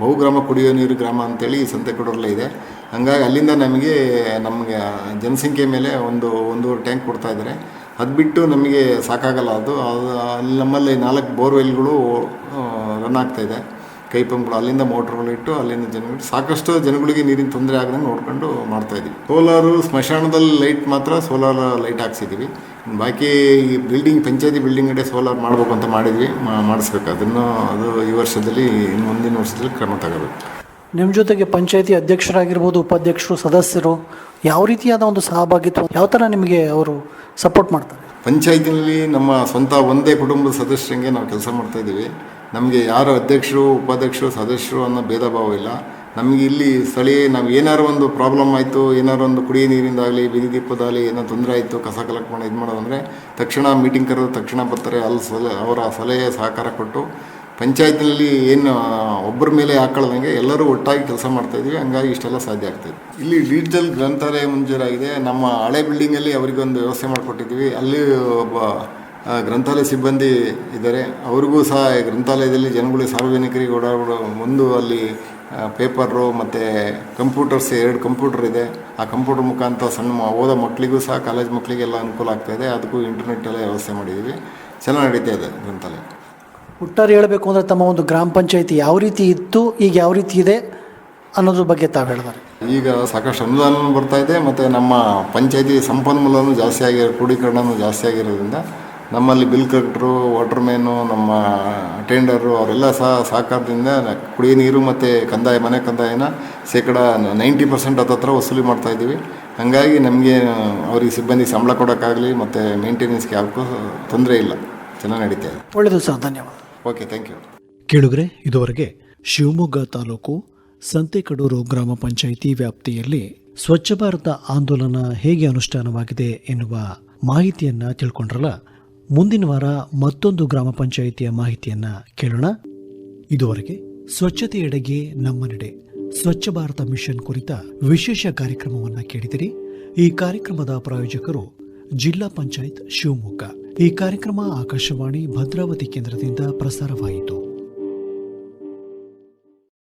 ಬಹುಗ್ರಾಮ ಕುಡಿಯೋ ನೀರು ಗ್ರಾಮ ಅಂತೇಳಿ ಸಂತೆಕೊಡರಲ್ಲೇ ಇದೆ. ಹಾಗಾಗಿ ಅಲ್ಲಿಂದ ನಮಗೆ ನಮಗೆ ಜನಸಂಖ್ಯೆ ಮೇಲೆ ಒಂದು ಒಂದು ಟ್ಯಾಂಕ್ ಕೊಡ್ತಾ ಇದ್ದಾರೆ. ಅದು ಬಿಟ್ಟು ನಮಗೆ ಸಾಕಾಗಲ್ಲ ಅದು. ಅದು, ಅಲ್ಲಿ ನಮ್ಮಲ್ಲಿ ನಾಲ್ಕು ಬೋರ್ವೆಲ್ಗಳು ರನ್ ಆಗ್ತಾಯಿದೆ ಕೈ ಪಂಪ್ಗಳು ಅಲ್ಲಿಂದ ಮೋಟ್ರ್ಗಳು ಇಟ್ಟು ಅಲ್ಲಿಂದ ಜನಗಳು ಸಾಕಷ್ಟು ಜನಗಳಿಗೆ ನೀರಿನ ತೊಂದರೆ ಆಗದಂಗೆ ನೋಡ್ಕೊಂಡು ಮಾಡ್ತಾ ಇದೀವಿ ಸೋಲಾರು ಸ್ಮಶಾನದಲ್ಲಿ ಲೈಟ್ ಮಾತ್ರ ಸೋಲಾರ್ ಲೈಟ್ ಹಾಕ್ಸಿದ್ದೀವಿ. ಬಾಕಿ ಈ ಬಿಲ್ಡಿಂಗ್ ಪಂಚಾಯತಿ ಬಿಲ್ಡಿಂಗ್ ಕಡೆ ಸೋಲಾರ್ ಮಾಡಬೇಕು ಅಂತ ಮಾಡಿದ್ವಿ. ಮಾಡಿಸ್ಬೇಕು. ಅದನ್ನು ಅದು ಈ ವರ್ಷದಲ್ಲಿ ಇನ್ನು ಮುಂದಿನ ವರ್ಷದಲ್ಲಿ ಕ್ರಮ ತಗೋಬೇಕು. ನಿಮ್ಮ ಜೊತೆಗೆ ಪಂಚಾಯತಿ ಅಧ್ಯಕ್ಷರಾಗಿರ್ಬೋದು ಉಪಾಧ್ಯಕ್ಷರು ಸದಸ್ಯರು ಯಾವ ರೀತಿಯಾದ ಒಂದು ಸಹಭಾಗಿತ್ವ ಯಾವ ಥರ ನಿಮಗೆ ಅವರು ಸಪೋರ್ಟ್ ಮಾಡ್ತಾರೆ? ಪಂಚಾಯತಿನಲ್ಲಿ ನಮ್ಮ ಸ್ವಂತ ಒಂದೇ ಕುಟುಂಬದ ಸದಸ್ಯರಿಗೆ ನಾವು ಕೆಲಸ ಮಾಡ್ತಾ ಇದ್ದೀವಿ. ನಮಗೆ ಯಾರು ಅಧ್ಯಕ್ಷರು, ಉಪಾಧ್ಯಕ್ಷರು, ಸದಸ್ಯರು ಅನ್ನೋ ಭೇದ ಭಾವ ಇಲ್ಲ. ನಮಗೆ ಇಲ್ಲಿ ಸ್ಥಳೀಯ ನಾವು ಏನಾದ್ರು ಒಂದು ಪ್ರಾಬ್ಲಮ್ ಆಯಿತು ಏನಾದ್ರು ಒಂದು ಕುಡಿಯೋ ನೀರಿಂದಾಗಲಿ ಬಿದಿ ದೀಪದಾಗಲಿ ಏನೋ ತೊಂದರೆ ಆಯಿತು, ಕಸ ಕಲೆಕ್ಟ್ ಮಾಡಿ ಇದು ಮಾಡೋದಂದರೆ ತಕ್ಷಣ ಮೀಟಿಂಗ್ ಕರೆದು ತಕ್ಷಣ ಬರ್ತಾರೆ, ಅಲ್ಲಿ ಸಲ ಅವರ ಸಲಹೆ ಸಹಕಾರ ಕೊಟ್ಟು ಪಂಚಾಯತ್ನಲ್ಲಿ ಏನು ಒಬ್ಬರ ಮೇಲೆ ಹಾಕೊಳ್ಳದಂಗೆ ಎಲ್ಲರೂ ಒಟ್ಟಾಗಿ ಕೆಲಸ ಮಾಡ್ತಾ ಇದ್ವಿ. ಹಂಗಾಗಿ ಇಷ್ಟೆಲ್ಲ ಸಾಧ್ಯ ಆಗ್ತಾಯಿದೆ ಇಲ್ಲಿ ಡಿಜಿಟಲ್ ಗ್ರಂಥಾಲಯ ಮುಂಜೂರಾಗಿದೆ. ನಮ್ಮ ಹಳೆ ಬಿಲ್ಡಿಂಗಲ್ಲಿ ಅವರಿಗೊಂದು ವ್ಯವಸ್ಥೆ ಮಾಡಿಕೊಟ್ಟಿದ್ವಿ ಅಲ್ಲಿ ಒಬ್ಬ ಗ್ರಂಥಾಲಯ ಸಿಬ್ಬಂದಿ ಇದ್ದಾರೆ. ಅವ್ರಿಗೂ ಸಹ ಈ ಗ್ರಂಥಾಲಯದಲ್ಲಿ ಜನಗಳಿಗೆ ಸಾರ್ವಜನಿಕರಿಗೆ ಓಡಾಡೋ ಒಂದು ಅಲ್ಲಿ ಪೇಪರು ಮತ್ತು ಕಂಪ್ಯೂಟರ್ಸ್ ಎರಡು ಕಂಪ್ಯೂಟರ್ ಇದೆ. ಆ ಕಂಪ್ಯೂಟರ್ ಮುಖಾಂತರ ಸಣ್ಣ ಓದ ಮಕ್ಕಳಿಗೂ ಸಹ ಕಾಲೇಜ್ ಮಕ್ಕಳಿಗೆಲ್ಲ ಅನುಕೂಲ ಆಗ್ತಾಯಿದೆ ಅದಕ್ಕೂ ಇಂಟರ್ನೆಟ್ ಎಲ್ಲ ವ್ಯವಸ್ಥೆ ಮಾಡಿದ್ದೀವಿ. ಚೆನ್ನಾಗಿ ನಡೀತಾ ಇದೆ ಗ್ರಂಥಾಲಯ. ಒಟ್ಟಾರೆ ಹೇಳಬೇಕು ಅಂದರೆ ತಮ್ಮ ಒಂದು ಗ್ರಾಮ ಪಂಚಾಯತಿ ಯಾವ ರೀತಿ ಇತ್ತು ಈಗ ಯಾವ ರೀತಿ ಇದೆ ಅನ್ನೋದ್ರ ಬಗ್ಗೆ ತಾವು ಹೇಳಿದ್ದಾರೆ. ಈಗ ಸಾಕಷ್ಟು ಅನುದಾನ ಬರ್ತಾ ಇದೆ ಮತ್ತು ನಮ್ಮ ಪಂಚಾಯತಿ ಸಂಪನ್ಮೂಲನೂ ಜಾಸ್ತಿ ಆಗಿರೋ ಕ್ರೋಢೀಕರಣನೂ ಜಾಸ್ತಿ ಆಗಿರೋದ್ರಿಂದ ನಮ್ಮಲ್ಲಿ ಬಿಲ್ ಕಲೆಕ್ಟ್ರು ವಾಟರ್ ಮ್ಯಾನು ನಮ್ಮ ಅಟೆಂಡರು ಅವರೆಲ್ಲ ಸಹ ಸಹಕಾರದಿಂದ ಕುಡಿಯೋ ನೀರು ಮತ್ತು ಕಂದಾಯ ಮನೆ ಕಂದಾಯನ ಶೇಕಡ ನೈಂಟಿ ಪರ್ಸೆಂಟ್ ಹತ್ತತ್ರ ವಸೂಲಿ ಮಾಡ್ತಾಯಿದ್ದೀವಿ ಹಾಗಾಗಿ ನಮಗೆ ಅವ್ರಿಗೆ ಸಿಬ್ಬಂದಿ ಸಂಬಳ ಕೊಡೋಕ್ಕಾಗಲಿ ಮತ್ತು ಮೇಂಟೆನೆನ್ಸ್ಗೆ ಯಾವಕ್ಕೂ ತೊಂದರೆ ಇಲ್ಲ. ಚೆನ್ನಾಗಿ ನಡೀತಾ ಇದೆ. ಒಳ್ಳೆಯದು ಸರ್ ಧನ್ಯವಾದ. ಓಕೆ ಥ್ಯಾಂಕ್ ಯು ಕೇಳುಗರೆ ಇದುವರೆಗೆ ಶಿವಮೊಗ್ಗ ತಾಲೂಕು ಸಂತೆಕಡೂರು ಗ್ರಾಮ ಪಂಚಾಯಿತಿ ವ್ಯಾಪ್ತಿಯಲ್ಲಿ ಸ್ವಚ್ಛ ಭಾರತ ಆಂದೋಲನ ಹೇಗೆ ಅನುಷ್ಠಾನವಾಗಿದೆ ಎನ್ನುವ ಮಾಹಿತಿಯನ್ನು ತಿಳ್ಕೊಂಡ್ರಲ್ಲ ಮುಂದಿನ ವಾರ ಮತ್ತೊಂದು ಗ್ರಾಮ ಪಂಚಾಯಿತಿಯ ಮಾಹಿತಿಯನ್ನ ಕೇಳೋಣ. ಇದುವರೆಗೆ ಸ್ವಚ್ಛತೆಯೆಡೆಗೆ ನಮ್ಮ ನಡೆ ಸ್ವಚ್ಛ ಭಾರತ ಮಿಷನ್ ಕುರಿತ ವಿಶೇಷ ಕಾರ್ಯಕ್ರಮವನ್ನು ಕೇಳಿದಿರಿ. ಈ ಕಾರ್ಯಕ್ರಮದ ಪ್ರಾಯೋಜಕರು ಜಿಲ್ಲಾ ಪಂಚಾಯತ್ ಶಿವಮೊಗ್ಗ. ಈ ಕಾರ್ಯಕ್ರಮ ಆಕಾಶವಾಣಿ ಭದ್ರಾವತಿ ಕೇಂದ್ರದಿಂದ ಪ್ರಸಾರವಾಯಿತು.